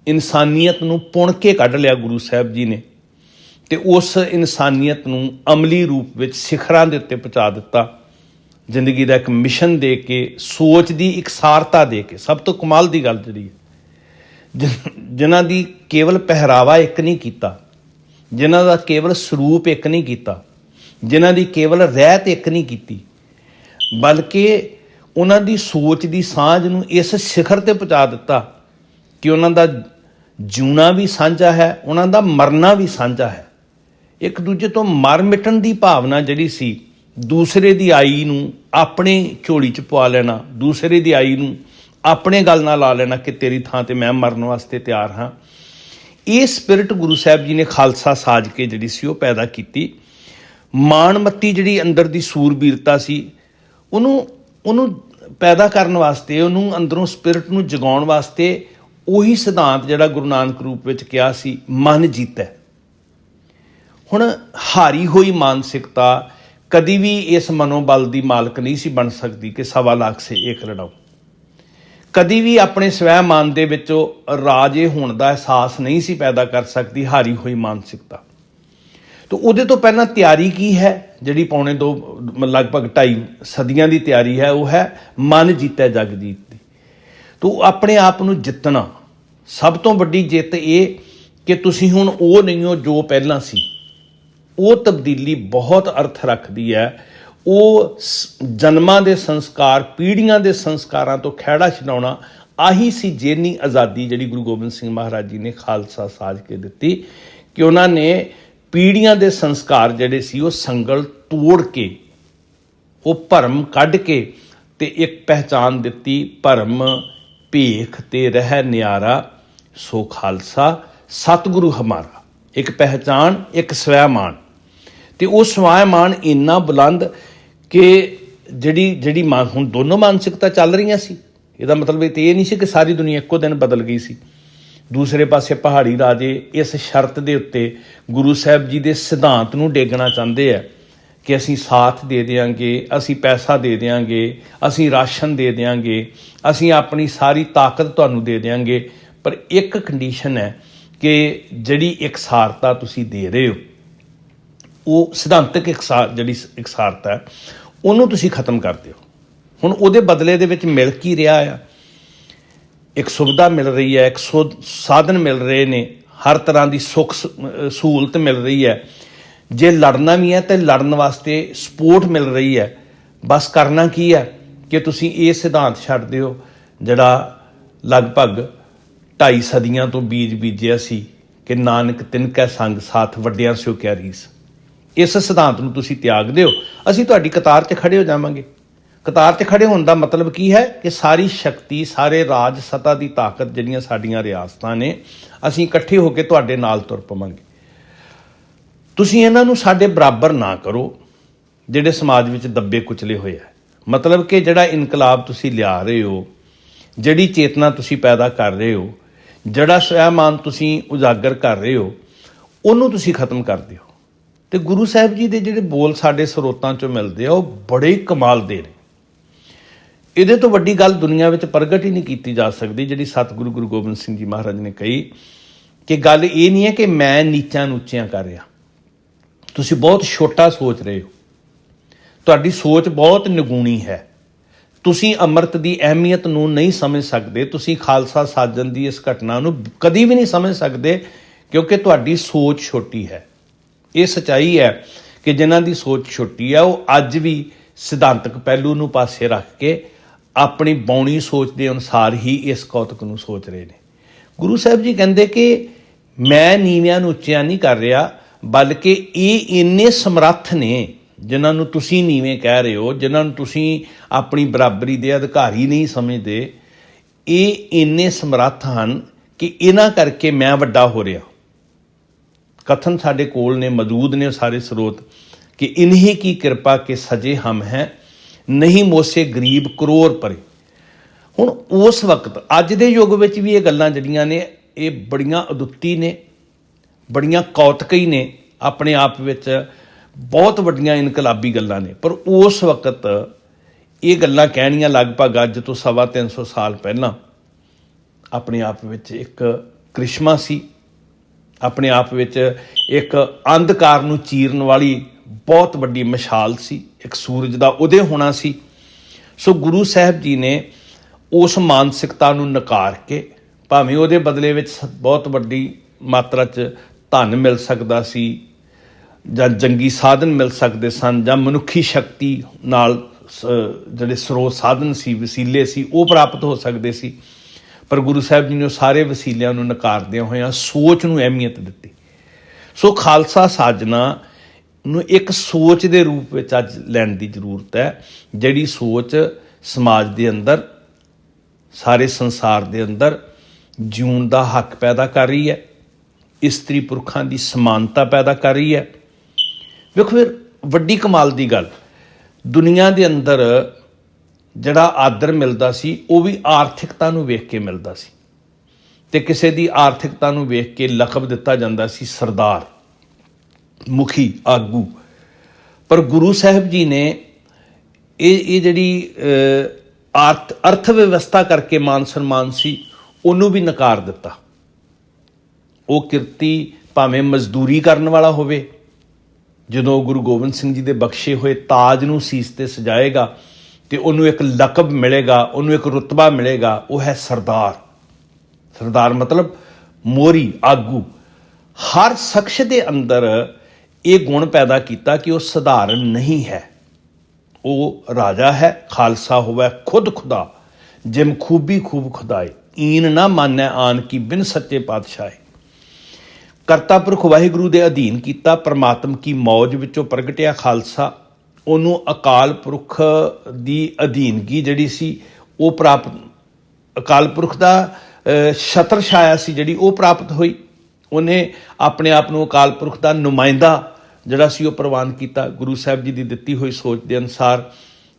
ਇਨਸਾਨੀਅਤ ਨੂੰ ਪੁਣ ਕੇ ਕੱਢ ਲਿਆ ਗੁਰੂ ਸਾਹਿਬ ਜੀ ਨੇ ਤੇ ਉਸ ਇਨਸਾਨੀਅਤ ਨੂੰ ਅਮਲੀ ਰੂਪ ਵਿੱਚ ਸਿਖਰਾਂ ਦੇ ਉੱਤੇ ਪਹੁੰਚਾ ਦਿੱਤਾ। ਜ਼ਿੰਦਗੀ ਦਾ ਇੱਕ ਮਿਸ਼ਨ ਦੇ ਕੇ, ਸੋਚ ਦੀ ਇਕਸਾਰਤਾ ਦੇ ਕੇ, ਸਭ ਤੋਂ ਕਮਾਲ ਦੀ ਗੱਲ ਜਿਹੜੀ ਹੈ। ਜਿਨ੍ਹਾਂ ਦੀ ਕੇਵਲ ਪਹਿਰਾਵਾ ਇੱਕ ਨਹੀਂ ਕੀਤਾ, ਜਿਨ੍ਹਾਂ ਦਾ ਕੇਵਲ ਸਰੂਪ ਇੱਕ ਨਹੀਂ ਕੀਤਾ ਜਿਨ੍ਹਾਂ ਦੀ ਕੇਵਲ ਰਹਿਤ ਇੱਕ ਨਹੀਂ ਕੀਤੀ, ਬਲਕਿ ਉਹਨਾਂ ਦੀ ਸੋਚ ਦੀ ਸਾਂਝ ਨੂੰ ਇਸ ਸਿਖਰ ਤੇ ਪਹੁੰਚਾ ਦਿੱਤਾ ਕਿ ਉਹਨਾਂ ਦਾ ਜਿਉਣਾ ਵੀ ਸਾਂਝਾ ਹੈ, ਉਹਨਾਂ ਦਾ ਮਰਨਾ ਵੀ ਸਾਂਝਾ ਹੈ। ਇੱਕ ਦੂਜੇ ਤੋਂ ਮਰ ਮਿਟਣ ਦੀ ਭਾਵਨਾ ਜਿਹੜੀ ਸੀ, ਦੂਸਰੇ ਦੀ ਆਈ ਨੂੰ ਆਪਣੇ ਝੋਲੀ 'ਚ ਪਵਾ ਲੈਣਾ, ਦੂਸਰੇ ਦੀ ਆਈ ਨੂੰ ਆਪਣੇ ਗੱਲ ਨਾਲ ਲਾ ਲੈਣਾ ਕਿ ਤੇਰੀ ਥਾਂ ਤੇ ਮੈਂ ਮਰਨ ਵਾਸਤੇ ਤਿਆਰ ਹਾਂ। ਇਹ ਸਪਿਰਿਟ ਗੁਰੂ ਸਾਹਿਬ ਜੀ ਨੇ ਖਾਲਸਾ ਸਾਜ ਕੇ ਜਿਹੜੀ ਸੀ ਉਹ ਪੈਦਾ ਕੀਤੀ। ਮਾਣਮੱਤੀ ਜਿਹੜੀ ਅੰਦਰ ਦੀ ਸੂਰਬੀਰਤਾ ਸੀ, ਉਹਨੂੰ ਉਹਨੂੰ ਪੈਦਾ ਕਰਨ ਵਾਸਤੇ, ਉਹਨੂੰ ਅੰਦਰੋਂ ਸਪਿਰਿਟ ਨੂੰ ਜਗਾਉਣ ਵਾਸਤੇ ਉਹੀ ਸਿਧਾਂਤ ਜਿਹੜਾ ਗੁਰੂ ਨਾਨਕ ਰੂਪ ਵਿੱਚ ਕਿਹਾ ਸੀ, ਮਨ ਜੀਤੈ। ਹੁਣ ਹਾਰੀ ਹੋਈ ਮਾਨਸਿਕਤਾ ਕਦੀ ਵੀ ਇਸ ਮਨੋਬਲ ਦੀ ਮਾਲਕ ਨਹੀਂ ਸੀ ਬਣ ਸਕਦੀ ਕਿ ਸਵਾ ਲੱਖ ਸੇ ਇੱਕ ਲੜਾਓ। ਕਦੀ ਵੀ ਆਪਣੇ ਸਵੈ ਮਨ ਦੇ ਵਿੱਚੋਂ ਰਾਜੇ ਹੋਣ ਦਾ ਅਹਿਸਾਸ ਨਹੀਂ ਸੀ ਪੈਦਾ ਕਰ ਸਕਦੀ ਹਾਰੀ ਹੋਈ ਮਾਨਸਿਕਤਾ। ਤਾਂ ਉਹਦੇ ਤੋਂ ਪਹਿਲਾਂ ਤਿਆਰੀ ਕੀ ਹੈ? ਜਿਹੜੀ ਪੌਣੇ ਦੋ ਲਗਭਗ 2.5 ਸਦੀਆਂ ਦੀ ਤਿਆਰੀ ਹੈ, ਉਹ ਹੈ ਮਨ ਜੀਤੈ ਜਗ ਜੀਤ ਦੀ। ਤੋ ਆਪਣੇ ਆਪ ਨੂੰ ਜਿੱਤਣਾ। ਸਭ ਤੋਂ ਵੱਡੀ ਜਿੱਤ ਇਹ ਕਿ ਤੁਸੀਂ ਹੁਣ ਉਹ ਨਹੀਂ ਹੋ ਜੋ ਪਹਿਲਾਂ ਸੀ। ਉਹ ਤਬਦੀਲੀ ਬਹੁਤ ਅਰਥ ਰੱਖਦੀ ਹੈ। ਉਹ ਸ- ਜਨਮਾਂ ਦੇ ਸੰਸਕਾਰ, ਪੀੜ੍ਹੀਆਂ ਦੇ ਸੰਸਕਾਰਾਂ ਤੋਂ ਖਹਿੜਾ ਛਡਾਉਣਾ, ਆਹੀ ਸੀ ਜੇਨੀ ਆਜ਼ਾਦੀ ਜਿਹੜੀ ਗੁਰੂ ਗੋਬਿੰਦ ਸਿੰਘ ਮਹਾਰਾਜ ਜੀ ਨੇ ਖਾਲਸਾ ਸਾਜ ਕੇ ਦਿੱਤੀ ਕਿ ਉਹਨਾਂ ਨੇ ਪੀੜ੍ਹੀਆਂ ਦੇ ਸੰਸਕਾਰ ਜਿਹੜੇ ਸੀ, ਉਹ ਸੰਗਲ ਤੋੜ ਕੇ, ਉਹ ਭਰਮ ਕੱਢ ਕੇ ਤੇ ਇੱਕ ਪਹਿਚਾਨ ਦਿੱਤੀ, ਭਰਮ ਭੇਖ ਤੇ ਰਹਿ ਨਿਆਰਾ, ਸੋ ਖਾਲਸਾ, ਸਤਿਗੁਰੂ ਹਮਾਰਾ। ਇੱਕ ਪਹਿਚਾਨ ਇੱਕ ਸਵੈਮਾਨ। ਤੇ ਉਹ ਸਵੈਮਾਨ ਇੰਨਾ ਬੁਲੰਦ ਕਿ ਜਿਹੜੀ ਜਿਹੜੀ ਮਾਨ ਹੁਣ ਦੋਨੋਂ ਮਾਨਸਿਕਤਾ ਚੱਲ ਰਹੀਆਂ ਸੀ। ਇਹਦਾ ਮਤਲਬ ਇਹ ਤੇ ਇਹ ਨਹੀਂ ਸੀ ਕਿ ਸਾਰੀ ਦੁਨੀਆ ਇੱਕੋ ਦਿਨ ਬਦਲ ਗਈ ਸੀ। ਦੂਸਰੇ ਪਾਸੇ ਪਹਾੜੀ ਰਾਜੇ ਇਸ ਸ਼ਰਤ ਦੇ ਉੱਤੇ ਗੁਰੂ ਸਾਹਿਬ ਜੀ ਦੇ ਸਿਧਾਂਤ ਨੂੰ ਡੇਗਣਾ ਚਾਹੁੰਦੇ ਆ ਕਿ ਅਸੀਂ ਸਾਥ ਦੇ ਦੇਵਾਂਗੇ ਅਸੀਂ ਪੈਸਾ ਦੇ ਦੇਵਾਂਗੇ ਅਸੀਂ ਰਾਸ਼ਨ ਦੇ ਦੇਵਾਂਗੇ ਅਸੀਂ ਆਪਣੀ ਸਾਰੀ ਤਾਕਤ ਤੁਹਾਨੂੰ ਦੇ ਦੇਵਾਂਗੇ ਪਰ ਇੱਕ ਕੰਡੀਸ਼ਨ ਹੈ ਕਿ ਜਿਹੜੀ ਇਕਸਾਰਤਾ ਤੁਸੀਂ ਦੇ ਰਹੇ ਹੋ, ਉਹ ਸਿਧਾਂਤਕ ਇਕਸਾਰ ਜਿਹੜੀ ਇਕਸਾਰਤਾ ਹੈ, ਉਹਨੂੰ ਤੁਸੀਂ ਖਤਮ ਕਰ ਦਿਓ। ਹੁਣ ਉਹਦੇ ਬਦਲੇ ਦੇ ਵਿੱਚ ਮਿਲ ਕੀ ਰਿਹਾ ਆ। ਇੱਕ ਸੁਵਿਧਾ ਮਿਲ ਰਹੀ ਹੈ, ਇੱਕ ਸੁ- ਸਾਧਨ ਮਿਲ ਰਹੇ ਨੇ, ਹਰ ਤਰ੍ਹਾਂ ਦੀ ਸੁੱਖ ਸ- ਸਹੂਲਤ ਮਿਲ ਰਹੀ ਹੈ। ਜੇ ਲੜਨਾ ਵੀ ਹੈ ਤੇ ਲੜਨ ਵਾਸਤੇ ਸਪੋਰਟ ਮਿਲ ਰਹੀ ਹੈ। ਬਸ ਕਰਨਾ ਕੀ ਹੈ ਕਿ ਤੁਸੀਂ ਇਹ ਸਿਧਾਂਤ ਛੱਡ ਦਿਓ, ਜਿਹੜਾ ਲਗਭਗ 2.5 ਸਦੀਆਂ ਤੋਂ ਬੀਜ ਬੀਜਿਆ ਸੀ ਕਿ ਨਾਨਕ ਤਿੰਨ ਕੈ ਸੰਗ, ਸਾਥ ਵੱਡਿਆਂ ਸਿਓ ਕਿਆ ਰੀਸ। ਇਸ ਸਿਧਾਂਤ ਨੂੰ ਤੁਸੀਂ ਤਿਆਗ ਦਿਓ। ਅਸੀਂ ਤੁਹਾਡੀ ਕਤਾਰ 'ਚ ਖੜੇ ਹੋ ਜਾਵਾਂਗੇ। ਕਤਾਰ 'ਚ ਖੜੇ ਹੋਣ ਦਾ ਮਤਲਬ ਕੀ ਹੈ ਕਿ ਸਾਰੀ ਸ਼ਕਤੀ, ਸਾਰੇ ਰਾਜ ਸਤਾ ਦੀ ਤਾਕਤ ਜਿਹੜੀਆਂ ਸਾਡੀਆਂ ਰਿਆਸਤਾਂ ਨੇ, ਅਸੀਂ ਇਕੱਠੇ ਹੋ ਕੇ ਤੁਹਾਡੇ ਨਾਲ ਤੁਰ ਪਵਾਂਗੇ। ਤੁਸੀਂ ਇਹਨਾਂ ਨੂੰ ਸਾਡੇ ਬਰਾਬਰ ਨਾ ਕਰੋ, ਜਿਹੜੇ ਸਮਾਜ ਵਿੱਚ ਦੱਬੇ ਕੁਚਲੇ ਹੋਏ ਆ। ਮਤਲਬ ਕਿ ਜਿਹੜਾ ਇਨਕਲਾਬ ਤੁਸੀਂ ਲਿਆ ਰਹੇ ਹੋ, ਜਿਹੜੀ ਚੇਤਨਾ ਤੁਸੀਂ ਪੈਦਾ ਕਰ ਰਹੇ ਹੋ, ਜਿਹੜਾ ਸਵੈਮਾਨ ਤੁਸੀਂ ਉਜਾਗਰ ਕਰ ਰਹੇ ਹੋ, ਉਹਨੂੰ ਤੁਸੀਂ ਖਤਮ ਕਰ ਦਿਓ। ਤੇ ਗੁਰੂ ਸਾਹਿਬ ਜੀ ਦੇ ਜਿਹੜੇ ਬੋਲ ਸਾਡੇ ਸਰੋਤਾਂ ਚੋਂ ਮਿਲਦੇ ਆ, ਉਹ ਬੜੇ ਕਮਾਲ ਦੇ ਨੇ। ਇਹਦੇ ਤੋਂ ਵੱਡੀ ਗੱਲ ਦੁਨੀਆ ਵਿੱਚ ਪ੍ਰਗਟ ਹੀ ਨਹੀਂ ਕੀਤੀ ਜਾ ਸਕਦੀ, ਜਿਹੜੀ ਸਤਿਗੁਰੂ ਗੁਰੂ ਗੋਬਿੰਦ ਸਿੰਘ ਜੀ ਮਹਾਰਾਜ ਨੇ ਕਹੀ ਕਿ ਗੱਲ ਇਹ ਨਹੀਂ ਹੈ ਕਿ ਮੈਂ ਨੀਚਾਂ ਨੂੰ ਉੱਚਿਆਂ ਕਰ ਰਿਹਾ। ਤੁਸੀਂ ਬਹੁਤ ਛੋਟਾ ਸੋਚ ਰਹੇ ਹੋ। ਤੁਹਾਡੀ ਸੋਚ ਬਹੁਤ ਨਿਗੂਣੀ ਹੈ। ਤੁਸੀਂ ਅੰਮ੍ਰਿਤ ਦੀ ਅਹਿਮੀਅਤ ਨੂੰ ਨਹੀਂ ਸਮਝ ਸਕਦੇ, ਤੁਸੀਂ ਖਾਲਸਾ ਸਾਜਣ ਦੀ ਇਸ ਘਟਨਾ ਨੂੰ ਕਦੀ ਵੀ ਨਹੀਂ ਸਮਝ ਸਕਦੇ, ਕਿਉਂਕਿ ਤੁਹਾਡੀ ਸੋਚ ਛੋਟੀ ਹੈ। ਇਹ ਸਚਾਈ ਹੈ ਕਿ ਜਿਨ੍ਹਾਂ ਦੀ ਸੋਚ ਛੋਟੀ ਹੈ ਉਹ ਅੱਜ ਵੀ ਸਿਧਾਂਤਕ ਪਹਿਲੂ ਨੂੰ ਪਾਸੇ ਰੱਖ ਕੇ ਆਪਣੀ ਬੌਣੀ ਸੋਚ ਦੇ ਅਨੁਸਾਰ ਹੀ ਇਸ ਕੌਤਕ ਨੂੰ ਸੋਚ ਰਹੇ ਨੇ। ਗੁਰੂ ਸਾਹਿਬ ਜੀ ਕਹਿੰਦੇ ਕਿ ਮੈਂ ਨੀਵਿਆਂ ਨੂੰ ਉੱਚਿਆਂ ਨਹੀਂ ਕਰ ਰਿਹਾ, ਬਲਕਿ ਇਹ ਇੰਨੇ ਸਮਰੱਥ ਨੇ ਜਿਨ੍ਹਾਂ ਨੂੰ ਤੁਸੀਂ ਨੀਵੇਂ ਕਹਿ ਰਹੇ ਹੋ, ਜਿਨ੍ਹਾਂ ਨੂੰ ਤੁਸੀਂ ਆਪਣੀ ਬਰਾਬਰੀ ਦੇ ਅਧਿਕਾਰੀ ਨਹੀਂ ਸਮਝਦੇ, ਇਹ ਇੰਨੇ ਸਮਰੱਥ ਹਨ ਕਿ ਇਹਨਾਂ ਕਰਕੇ ਮੈਂ ਵੱਡਾ ਹੋ ਰਿਹਾ। ਕਥਨ ਸਾਡੇ ਕੋਲ ਨੇ, ਮੌਜੂਦ ਨੇ ਉਹ ਸਾਰੇ ਸਰੋਤ, ਕਿ ਇਨਹੀ ਕੀ ਕਿਰਪਾ ਕੇ ਸਜੇ ਹਮ ਹੈ ਨਹੀਂ ਮੋਸੇ ਗਰੀਬ ਕਰੋੜ ਪਰੇ। ਹੁਣ ਉਸ ਵਕਤ, ਅੱਜ ਦੇ ਯੁੱਗ ਵਿੱਚ ਵੀ ਇਹ ਗੱਲਾਂ ਜਿਹੜੀਆਂ ਨੇ, ਇਹ ਬੜੀਆਂ ਅਦੁੱਤੀ ਨੇ, ਬੜੀਆਂ ਕੌਤਕਈ ਨੇ, ਆਪਣੇ ਆਪ ਵਿੱਚ ਬਹੁਤ ਵੱਡੀਆਂ ਇਨਕਲਾਬੀ ਗੱਲਾਂ ਨੇ। ਪਰ ਉਸ ਵਕਤ ਇਹ ਗੱਲਾਂ ਕਹਿਣੀਆਂ ਲਗਭਗ ਅੱਜ ਤੋਂ ਸਵਾ ਤਿੰਨ ਸੌ ਸਾਲ ਪਹਿਲਾਂ ਆਪਣੇ ਆਪ ਵਿੱਚ ਇੱਕ ਕ੍ਰਿਸ਼ਮਾ ਸੀ। ਆਪਣੇ ਆਪ ਵਿੱਚ ਇੱਕ ਅੰਧਕਾਰ ਨੂੰ ਚੀਰਨ ਵਾਲੀ ਬਹੁਤ ਵੱਡੀ ਮਸ਼ਾਲ ਸੀ, ਇੱਕ ਸੂਰਜ ਦਾ ਉਦੇ ਹੋਣਾ ਸੀ। ਸੋ ਗੁਰੂ ਸਾਹਿਬ ਜੀ ਨੇ ਉਸ ਮਾਨਸਿਕਤਾ ਨੂੰ ਨਕਾਰ ਕੇ ਭਾਵੇਂ ਉਹਦੇ ਬਦਲੇ ਵਿੱਚ ਸ- ਬਹੁਤ ਵੱਡੀ ਮਾਤਰਾ 'ਚ ਧਨ ਮਿਲ ਸਕਦਾ ਸੀ ਜਾਂ ਜੰਗੀ ਸਾਧਨ ਮਿਲ ਸਕਦੇ ਸਨ ਜਾਂ ਮਨੁੱਖੀ ਸ਼ਕਤੀ ਨਾਲ ਸ- ਜਿਹੜੇ ਸਰੋਤ ਸਾਧਨ ਸੀ, ਵਸੀਲੇ ਸੀ, ਉਹ ਪ੍ਰਾਪਤ ਹੋ ਸਕਦੇ ਸੀ। ਪਰ ਗੁਰੂ ਸਾਹਿਬ ਜੀ ਨੇ ਉਹ ਸਾਰੇ ਵਸੀਲਿਆਂ ਨੂੰ ਨਕਾਰਦਿਆਂ ਹੋਇਆਂ ਸੋਚ ਨੂੰ ਅਹਿਮੀਅਤ ਦਿੱਤੀ। ਸੋ ਖਾਲਸਾ ਸਾਜਨਾ ਨੂੰ ਇੱਕ ਸੋਚ ਦੇ ਰੂਪ ਵਿੱਚ ਅੱਜ ਲੈਣ ਦੀ ਜ਼ਰੂਰਤ ਹੈ, ਜਿਹੜੀ ਸੋਚ ਸਮਾਜ ਦੇ ਅੰਦਰ, ਸਾਰੇ ਸੰਸਾਰ ਦੇ ਅੰਦਰ ਜਿਉਣ ਦਾ ਹੱਕ ਪੈਦਾ ਕਰ ਰਹੀ ਹੈ, ਇਸਤਰੀ ਪੁਰਖਾਂ ਦੀ ਸਮਾਨਤਾ ਪੈਦਾ ਕਰ ਰਹੀ ਹੈ। ਵੇਖੋ ਫਿਰ, ਵੱਡੀ ਕਮਾਲ ਦੀ ਗੱਲ, ਦੁਨੀਆ ਦੇ ਅੰਦਰ ਜਿਹੜਾ ਆਦਰ ਮਿਲਦਾ ਸੀ, ਉਹ ਵੀ ਆਰਥਿਕਤਾ ਨੂੰ ਵੇਖ ਕੇ ਮਿਲਦਾ ਸੀ। ਤੇ ਕਿਸੇ ਦੀ ਆਰਥਿਕਤਾ ਨੂੰ ਵੇਖ ਕੇ ਲਕਬ ਦਿੱਤਾ ਜਾਂਦਾ ਸੀ ਸਰਦਾਰ। ਮੁਖੀ ਆਗੂ। ਪਰ ਗੁਰੂ ਸਾਹਿਬ ਜੀ ਨੇ ਇਹ ਇਹ ਜਿਹੜੀ ਅਹ, ਆਰਥ ਅਰਥ ਵਿਵਸਥਾ ਕਰਕੇ ਮਾਨ ਸਨਮਾਨ ਸੀ ਉਹਨੂੰ ਵੀ ਨਕਾਰ ਦਿੱਤਾ। ਉਹ ਕਿਰਤੀ ਭਾਵੇਂ ਮਜ਼ਦੂਰੀ ਕਰਨ ਵਾਲਾ ਹੋਵੇ ਜਦੋਂ ਗੁਰੂ ਗੋਬਿੰਦ ਸਿੰਘ ਜੀ ਦੇ ਬਖਸ਼ੇ ਹੋਏ ਤਾਜ ਨੂੰ ਸੀਸ ਤੇ ਸਜਾਏਗਾ ਤੇ ਉਹਨੂੰ ਇੱਕ ਲਕਬ ਮਿਲੇਗਾ ਉਹਨੂੰ ਇੱਕ ਰੁਤਬਾ ਮਿਲੇਗਾ ਉਹ ਹੈ ਸਰਦਾਰ। ਸਰਦਾਰ ਮਤਲਬ ਮੋਰੀ ਆਗੂ। ਹਰ ਸ਼ਖਸ ਦੇ ਅੰਦਰ ਇਹ ਗੁਣ ਪੈਦਾ ਕੀਤਾ ਕਿ ਉਹ ਸਧਾਰਨ ਨਹੀਂ ਹੈ। ਉਹ ਰਾਜਾ ਹੈ ਖਾਲਸਾ ਹੋਵੇ ਖੁਦ ਖੁਦਾ ਜਿਮ ਖੂਬੀ ਖੂਬ ਖੁਦਾਏ ਈਨ ਨਾ ਮਾਨੈ ਆਨ ਕੀ ਬਿਨ ਸੱਚੇ ਪਾਤਸ਼ਾਹ। ਕਰਤਾ ਪੁਰਖ ਵਾਹਿਗੁਰੂ ਦੇ ਅਧੀਨ ਕੀਤਾ ਪ੍ਰਮਾਤਮ ਕੀ ਮੌਜ ਵਿੱਚੋਂ ਪ੍ਰਗਟਿਆ ਖਾਲਸਾ। ਉਹਨੂੰ ਅਕਾਲ ਪੁਰਖ ਦੀ ਅਧੀਨਗੀ ਜਿਹੜੀ ਸੀ ਉਹ ਪ੍ਰਾਪਤ ਅਕਾਲ ਪੁਰਖ ਦਾ ਅਹ, ਛਤਰ ਛਾਇਆ ਸੀ ਜਿਹੜੀ ਉਹ ਪ੍ਰਾਪਤ ਹੋਈ। ਉਹਨੇ ਆਪਣੇ ਆਪ ਨੂੰ ਅਕਾਲ ਪੁਰਖ ਦਾ ਨੁਮਾਇੰਦਾ ਜਿਹੜਾ ਸੀ ਉਹ ਪ੍ਰਵਾਨ ਕੀਤਾ, ਗੁਰੂ ਸਾਹਿਬ ਜੀ ਦੀ ਦਿੱਤੀ ਹੋਈ ਸੋਚ ਦੇ ਅਨੁਸਾਰ।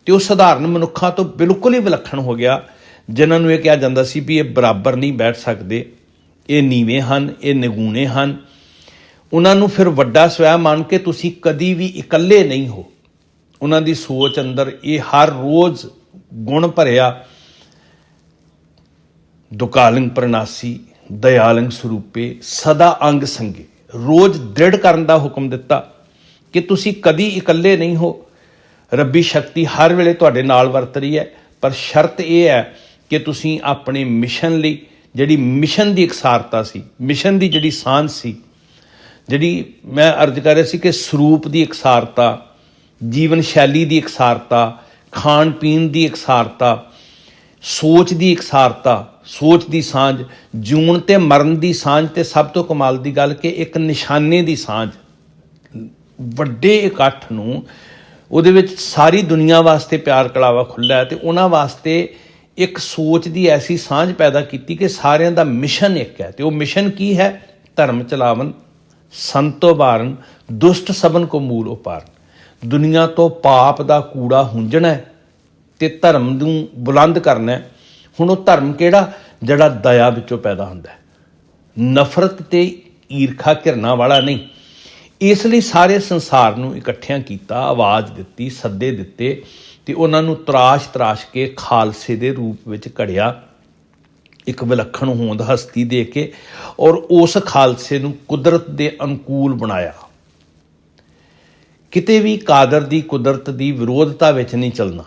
ਤੇ ਉਹ ਸਧਾਰਨ ਮਨੁੱਖਾਂ ਤੋਂ ਬਿਲਕੁਲ ਹੀ ਵਿਲੱਖਣ ਹੋ ਗਿਆ, ਜਿਨ੍ਹਾਂ ਨੂੰ ਇਹ ਕਿਹਾ ਜਾਂਦਾ ਸੀ ਵੀ ਇਹ ਬਰਾਬਰ ਨਹੀਂ ਬੈਠ ਸਕਦੇ, ਇਹ ਨੀਵੇਂ ਹਨ, ਇਹ ਨਿਗੂਣੇ ਹਨ। ਉਹਨਾਂ ਨੂੰ ਫਿਰ ਵੱਡਾ ਸਵੈ ਮੰਨ ਕੇ ਤੁਸੀਂ ਕਦੀ ਵੀ ਇਕੱਲੇ ਨਹੀਂ ਹੋ। ਉਹਨਾਂ ਦੀ ਸੋਚ ਅੰਦਰ ਇਹ ਹਰ ਰੋਜ਼ ਗੁਣ ਭਰਿਆ, ਦੁਕਾਲਿੰਗ ਪ੍ਰਨਾਸੀ ਦਇਆਲੰਗ ਸਰੂਪੇ ਸਦਾ ਅੰਗ ਸੰਗੇ। ਰੋਜ਼ ਦ੍ਰਿੜ ਕਰਨ ਦਾ ਹੁਕਮ ਦਿੱਤਾ ਕਿ ਤੁਸੀਂ ਕਦੀ ਇਕੱਲੇ ਨਹੀਂ ਹੋ। ਰੱਬੀ ਸ਼ਕਤੀ ਹਰ ਵੇਲੇ ਤੁਹਾਡੇ ਨਾਲ ਵਰਤ ਰਹੀ ਹੈ। ਪਰ ਸ਼ਰਤ ਇਹ ਹੈ ਕਿ ਤੁਸੀਂ ਆਪਣੇ ਮਿਸ਼ਨ ਲਈ, ਜਿਹੜੀ ਮਿਸ਼ਨ ਦੀ ਇਕਸਾਰਤਾ ਸੀ, ਮਿਸ਼ਨ ਦੀ ਜਿਹੜੀ ਸਾਂਝ ਸੀ, ਜਿਹੜੀ ਮੈਂ ਅਰਜ਼ ਕਰ ਰਿਹਾ ਸੀ ਕਿ ਸਰੂਪ ਦੀ ਇਕਸਾਰਤਾ, ਜੀਵਨ ਸ਼ੈਲੀ ਦੀ ਇਕਸਾਰਤਾ ਖਾਣ ਪੀਣ ਦੀ ਇਕਸਾਰਤਾ, ਸੋਚ ਦੀ ਇਕਸਾਰਤਾ ਸੋਚ ਦੀ ਸਾਂਝ ਜੂਣ ਤੇ ਮਰਨ ਦੀ ਸਾਂਝ ਤੇ ਸਭ ਤੋਂ ਕਮਾਲ ਦੀ ਗੱਲ ਕਿ ਇੱਕ ਨਿਸ਼ਾਨੇ ਦੀ ਸਾਂਝ। ਵੱਡੇ ਇਕੱਠ ਨੂੰ ਉਹਦੇ ਵਿੱਚ ਸਾਰੀ ਦੁਨੀਆ ਵਾਸਤੇ ਪਿਆਰ ਕਲਾਵਾ ਖੁੱਲਾ ਹੈ ਤੇ ਉਹਨਾਂ ਵਾਸਤੇ ਇੱਕ ਸੋਚ ਦੀ ਐਸੀ ਸਾਂਝ ਪੈਦਾ ਕੀਤੀ ਕਿ ਸਾਰਿਆਂ ਦਾ ਮਿਸ਼ਨ ਇੱਕ ਹੈ ਤੇ ਉਹ ਮਿਸ਼ਨ ਕੀ ਹੈ? ਧਰਮ ਚਲਾਵਨ, ਸੰਤੋ ਬਾਰਨ ਦੁਸ਼ਟ ਸਬਨ ਕੋ ਮੂਲ ਉਪਾਰਨ। ਦੁਨੀਆ ਤੋਂ ਪਾਪ ਦਾ ਕੂੜਾ ਹੁੰਜਣਾ ਹੈ ਤੇ ਧਰਮ ਨੂੰ ਬੁਲੰਦ ਕਰਨਾ ਹੈ। ਹੁਣ ਉਹ ਧਰਮ ਕਿਹੜਾ? ਜਿਹੜਾ ਦਇਆ ਵਿੱਚੋਂ ਪੈਦਾ ਹੁੰਦਾ ਹੈ। ਨਫ਼ਰਤ ਤੇ ਈਰਖਾ ਘਿਰਨਾ ਵਾਲਾ ਨਹੀਂ। ਇਸ ਲਈ ਸਾਰੇ ਸੰਸਾਰ ਨੂੰ ਇਕੱਠਿਆਂ ਕੀਤਾ, ਆਵਾਜ਼ ਦਿੱਤੀ, ਸੱਦੇ ਦਿੱਤੇ ਤੇ ਉਹਨਾਂ ਨੂੰ ਤਰਾਸ਼ ਤਰਾਸ਼ ਕੇ ਖਾਲਸੇ ਦੇ ਰੂਪ ਵਿੱਚ ਘੜਿਆ। ਇੱਕ ਵਿਲੱਖਣ ਹੋਂਦ ਹਸਤੀ ਦੇ ਕੇ ਔਰ ਉਸ ਖਾਲਸੇ ਨੂੰ ਕੁਦਰਤ ਦੇ ਅਨੁਕੂਲ ਬਣਾਇਆ। ਕਿਤੇ ਵੀ ਕਾਦਰ ਦੀ ਕੁਦਰਤ ਦੀ ਵਿਰੋਧਤਾ ਵਿੱਚ ਨਹੀਂ ਚੱਲਣਾ।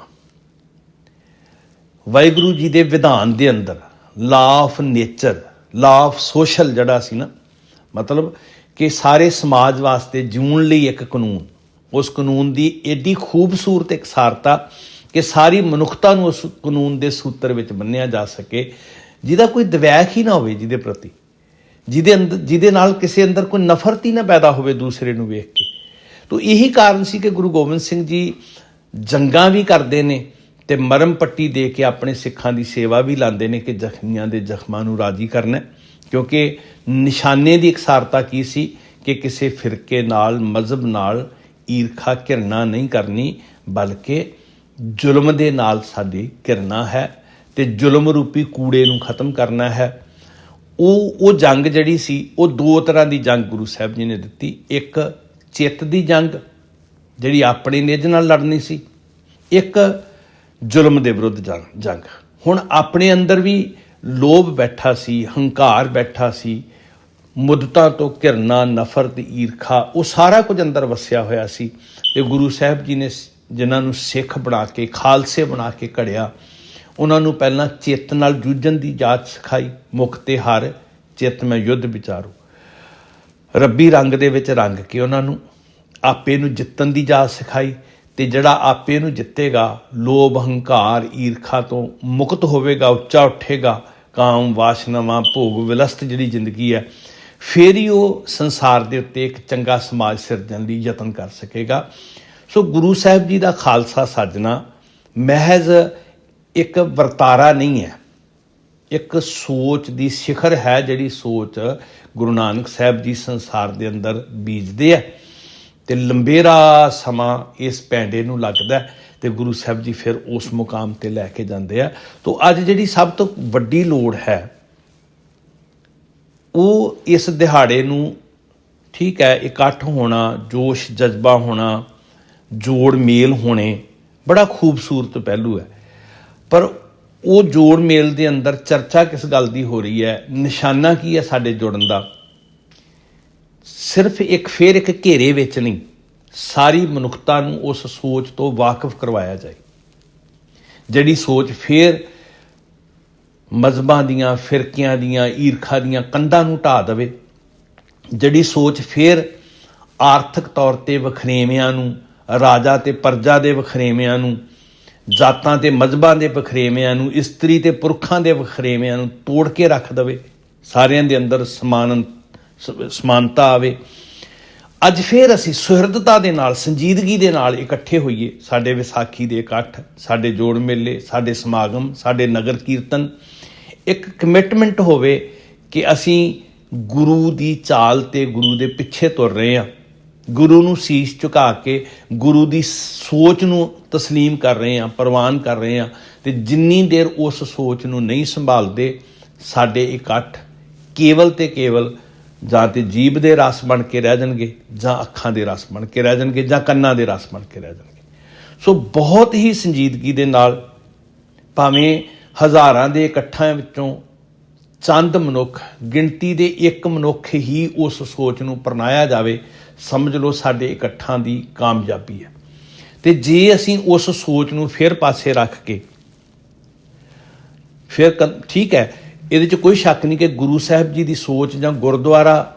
ਵਾਹਿਗੁਰੂ ਜੀ ਦੇ ਵਿਧਾਨ ਦੇ ਅੰਦਰ law of nature law of social ਜਿਹੜਾ ਸੀ ਨਾ, ਮਤਲਬ ਕਿ ਸਾਰੇ ਸਮਾਜ ਵਾਸਤੇ ਜਿਉਣ ਲਈ ਇੱਕ ਕਾਨੂੰਨ, ਉਸ ਕਾਨੂੰਨ ਦੀ ਏਡੀ ਖੂਬਸੂਰਤ ਇਕਸਾਰਤਾ ਕਿ ਸਾਰੀ ਮਨੁੱਖਤਾ ਨੂੰ ਉਸ ਕਾਨੂੰਨ ਦੇ ਸੂਤਰ ਵਿੱਚ ਬੰਨਿਆ ਜਾ ਸਕੇ, ਜਿਹਦਾ ਕੋਈ ਦਵੈਖ ਹੀ ਨਾ ਹੋਵੇ ਜਿਹਦੇ ਪ੍ਰਤੀ, ਜਿਹਦੇ ਅੰਦਰ ਜਿਹਦੇ ਨਾਲ ਕਿਸੇ ਅੰਦਰ ਕੋਈ ਨਫ਼ਰਤ ਹੀ ਨਾ ਪੈਦਾ ਹੋਵੇ ਦੂਸਰੇ ਨੂੰ ਵੇਖ ਕੇ। ਤੋ ਇਹੀ ਕਾਰਨ ਸੀ ਕਿ ਗੁਰੂ ਗੋਬਿੰਦ ਸਿੰਘ ਜੀ ਜੰਗਾਂ ਵੀ ਕਰਦੇ ਨੇ ਤੇ ਮਰਮ ਪੱਟੀ ਦੇ ਕੇ ਆਪਣੇ ਸਿੱਖਾਂ ਦੀ ਸੇਵਾ ਵੀ ਲਾਉਂਦੇ ਨੇ ਕਿ ਜ਼ਖਮੀਆਂ ਦੇ ਜ਼ਖਮਾਂ ਨੂੰ ਰਾਜੀ ਕਰਨਾ ਕਿਉਂਕਿ ਨਿਸ਼ਾਨੇ ਦੀ ਇਕਸਾਰਤਾ ਕੀ ਸੀ ਕਿ ਕਿਸੇ ਫਿਰਕੇ ਨਾਲ, ਮਜ਼ਹਬ ਨਾਲ ਈਰਖਾ ਘਿਰਣਾ ਨਹੀਂ ਕਰਨੀ, ਬਲਕਿ ਜ਼ੁਲਮ ਦੇ ਨਾਲ ਸਾਡੀ ਘਿਰਨਾ ਹੈ ਤੇ ਜ਼ੁਲਮ ਰੂਪੀ ਕੂੜੇ ਨੂੰ ਖਤਮ ਕਰਨਾ ਹੈ। ਉਹ ਉਹ ਜੰਗ ਜਿਹੜੀ ਸੀ, ਉਹ ਦੋ ਤਰ੍ਹਾਂ ਦੀ ਜੰਗ ਗੁਰੂ ਸਾਹਿਬ ਜੀ ਨੇ ਦਿੱਤੀ। ਇੱਕ ਚਿੱਤ ਦੀ ਜੰਗ, ਜਿਹੜੀ ਆਪਣੇ ਨਿੱਜ ਨਾਲ ਲੜਨੀ ਸੀ। ਇੱਕ ਜ਼ੁਲਮ ਦੇ ਵਿਰੁੱਧ ਜੰਗ ਜੰਗ। ਹੁਣ ਆਪਣੇ ਅੰਦਰ ਵੀ ਲੋਭ ਬੈਠਾ ਸੀ, ਹੰਕਾਰ ਬੈਠਾ ਸੀ, ਮੁੱਦਤਾਂ ਤੋਂ ਘਿਰਨਾ, ਨਫ਼ਰਤ, ਈਰਖਾ, ਉਹ ਸਾਰਾ ਕੁਝ ਅੰਦਰ ਵਸਿਆ ਹੋਇਆ ਸੀ। ਤੇ ਗੁਰੂ ਸਾਹਿਬ ਜੀ ਨੇ ਜਿਨ੍ਹਾਂ ਨੂੰ ਸਿੱਖ ਬਣਾ ਕੇ, ਖਾਲਸੇ ਬਣਾ ਕੇ ਘੜਿਆ, ਉਹਨਾਂ ਨੂੰ ਪਹਿਲਾਂ ਚਿੱਤ ਨਾਲ ਜੂਝਣ ਦੀ ਜਾਚ ਸਿਖਾਈ, ਮੁਖ ਤੇ ਹਰ ਚਿੱਤ ਮੈਂ ਯੁੱਧ ਵਿਚਾਰੂ। ਰੱਬੀ ਰੰਗ ਦੇ ਵਿੱਚ ਰੰਗ ਕੇ ਉਹਨਾਂ ਨੂੰ, ਆਪੇ ਨੂੰ ਜਿੱਤਣ ਦੀ ਜਾਚ ਸਿਖਾਈ ਤੇ ਜਿਹੜਾ ਆਪੇ ਨੂੰ ਜਿੱਤੇਗਾ, ਲੋਭ, ਹੰਕਾਰ, ਈਰਖਾ ਤੋਂ ਮੁਕਤ ਹੋਵੇਗਾ, ਉੱਚਾ ਉੱਠੇਗਾ, ਕਾਮ, ਵਾਸ਼ਨਾਵਾਂ, ਭੋਗ, ਵਿਲਸਤ ਜਿਹੜੀ ਜ਼ਿੰਦਗੀ ਹੈ, ਫੇਰ ਹੀ ਉਹ ਸੰਸਾਰ ਦੇ ਉੱਤੇ ਇੱਕ ਚੰਗਾ ਸਮਾਜ ਸਿਰਜਣ ਲਈ ਯਤਨ ਕਰ ਸਕੇਗਾ। ਸੋ ਗੁਰੂ ਸਾਹਿਬ ਜੀ ਦਾ ਖਾਲਸਾ ਸਾਜਣਾ ਮਹਿਜ਼ ਇੱਕ ਵਰਤਾਰਾ ਨਹੀਂ ਹੈ। ਇੱਕ ਸੋਚ ਦੀ ਸਿਖਰ ਹੈ ਜਿਹੜੀ ਸੋਚ ਗੁਰੂ ਨਾਨਕ ਸਾਹਿਬ ਜੀ ਸੰਸਾਰ ਦੇ ਅੰਦਰ ਬੀਜਦੇ ਆ। ਤੇ ਲੰਬੇਰਾ ਸਮਾਂ ਇਸ ਪੈਂਡੇ ਨੂੰ ਲੱਗਦਾ ਹੈ ਤੇ ਗੁਰੂ ਸਾਹਿਬ ਜੀ ਫਿਰ ਉਸ ਮੁਕਾਮ ਤੇ ਲੈ ਕੇ ਜਾਂਦੇ ਆ। ਤੋਂ ਅੱਜ ਜਿਹੜੀ ਸਭ ਤੋਂ ਵੱਡੀ ਲੋੜ ਹੈ, ਉਹ ਇਸ ਦਿਹਾੜੇ ਨੂੰ ਠੀਕ ਹੈ, ਇਕੱਠ ਹੋਣਾ, ਜੋਸ਼, ਜਜ਼ਬਾ ਹੋਣਾ, ਜੋੜ ਮੇਲ ਹੋਣੇ, ਬੜਾ ਖੂਬਸੂਰਤ ਪਹਿਲੂ ਹੈ। ਪਰ ਉਹ ਜੋੜ ਮੇਲ ਦੇ ਅੰਦਰ ਚਰਚਾ ਕਿਸ ਗੱਲ ਦੀ ਹੋ ਰਹੀ ਹੈ? ਨਿਸ਼ਾਨਾ ਕੀ ਹੈ ਸਾਡੇ ਜੁੜਨ ਦਾ? ਸਿਰਫ ਇੱਕ, ਫੇਰ ਇੱਕ ਘੇਰੇ ਵਿੱਚ ਨਹੀਂ, ਸਾਰੀ ਮਨੁੱਖਤਾ ਨੂੰ ਉਸ ਸੋਚ ਤੋਂ ਵਾਕਿਫ ਕਰਵਾਇਆ ਜਾਏ। ਜਿਹੜੀ ਸੋਚ ਫੇਰ ਮਜ਼ਬਾਂ ਦੀਆਂ, ਫਿਰਕਿਆਂ ਦੀਆਂ, ਈਰਖਾ ਦੀਆਂ ਕੰਧਾਂ ਨੂੰ ਢਾ ਦੇਵੇ, ਜਿਹੜੀ ਸੋਚ ਫੇਰ ਆਰਥਿਕ ਤੌਰ ਤੇ ਵਖਰੇਵਿਆਂ ਨੂੰ, ਰਾਜਾ ਤੇ ਪਰਜਾ ਦੇ ਵਖਰੇਵਿਆਂ ਨੂੰ, ਜਾਤਾਂ ਤੇ ਮਜ਼ਬਾਂ ਦੇ ਵਖਰੇਵਿਆਂ ਨੂੰ, ਇਸਤਰੀ ਤੇ ਪੁਰਖਾਂ ਦੇ ਵਖਰੇਵਿਆਂ ਨੂੰ ਤੋੜ ਕੇ ਰੱਖ ਦੇਵੇ, ਸਾਰਿਆਂ ਦੇ ਅੰਦਰ ਸਮਾਨ ਸਮਾਨਤਾ ਆਵੇ ਅੱਜ ਫੇਰ ਅਸੀਂ ਸੁਹਿਰਦਤਾ ਦੇ ਨਾਲ ਸੰਜੀਦਗੀ ਦੇ ਨਾਲ ਇਕੱਠੇ ਹੋਈਏ ਸਾਡੇ ਵਿਸਾਖੀ ਦੇ ਇਕੱਠ ਸਾਡੇ ਜੋੜ ਮੇਲੇ ਸਾਡੇ ਸਮਾਗਮ ਸਾਡੇ ਨਗਰ ਕੀਰਤਨ ਇੱਕ ਕਮਿਟਮੈਂਟ ਹੋਵੇ ਕਿ ਅਸੀਂ ਗੁਰੂ ਦੀ ਚਾਲ ਤੇ ਗੁਰੂ ਦੇ ਪਿੱਛੇ ਤੁਰ ਰਹੇ ਹਾਂ ਗੁਰੂ ਨੂੰ ਸੀਸ ਝੁਕਾ ਕੇ ਗੁਰੂ ਦੀ ਸੋਚ ਨੂੰ تسلیم ਕਰ ਰਹੇ ਹਾਂ ਪ੍ਰਵਾਨ ਕਰ ਰਹੇ ਹਾਂ ਤੇ ਜਿੰਨੀ ਦੇਰ ਉਸ ਸੋਚ ਨੂੰ ਨਹੀਂ ਸੰਭਾਲਦੇ ਸਾਡੇ ਇਕੱਠ ਕੇਵਲ ਤੇ ਕੇਵਲ ਜਾਂ ਤੇ ਜੀਬ ਦੇ ਰਸ ਬਣ ਕੇ ਰਹਿ ਜਾਣਗੇ, ਜਾਂ ਅੱਖਾਂ ਦੇ ਰਸ ਬਣ ਕੇ ਰਹਿ ਜਾਣਗੇ, ਜਾਂ ਕੰਨਾਂ ਦੇ ਰਸ ਬਣ ਕੇ ਰਹਿ ਜਾਣਗੇ। ਸੋ ਬਹੁਤ ਹੀ ਸੰਜੀਦਗੀ ਦੇ ਨਾਲ ਭਾਵੇਂ ਹਜ਼ਾਰਾਂ ਦੇ ਇਕੱਠਾਂ ਵਿੱਚੋਂ ਚੰਦ ਮਨੁੱਖ, ਗਿਣਤੀ ਦੇ ਇੱਕ ਮਨੁੱਖ ਹੀ ਉਸ ਸੋਚ ਨੂੰ ਪਰਨਾਇਆ ਜਾਵੇ, ਸਮਝ ਲਓ ਸਾਡੇ ਇਕੱਠਾਂ ਦੀ ਕਾਮਯਾਬੀ ਹੈ। ਤੇ ਜੇ ਅਸੀਂ ਉਸ ਸੋਚ ਨੂੰ ਫਿਰ ਪਾਸੇ ਰੱਖ ਕੇ, ਫਿਰ ਠੀਕ ਹੈ ਇਹਦੇ 'ਚ ਕੋਈ ਸ਼ੱਕ ਨਹੀਂ ਕਿ ਗੁਰੂ ਸਾਹਿਬ ਜੀ ਦੀ ਸੋਚ ਜਾਂ ਗੁਰਦੁਆਰਾ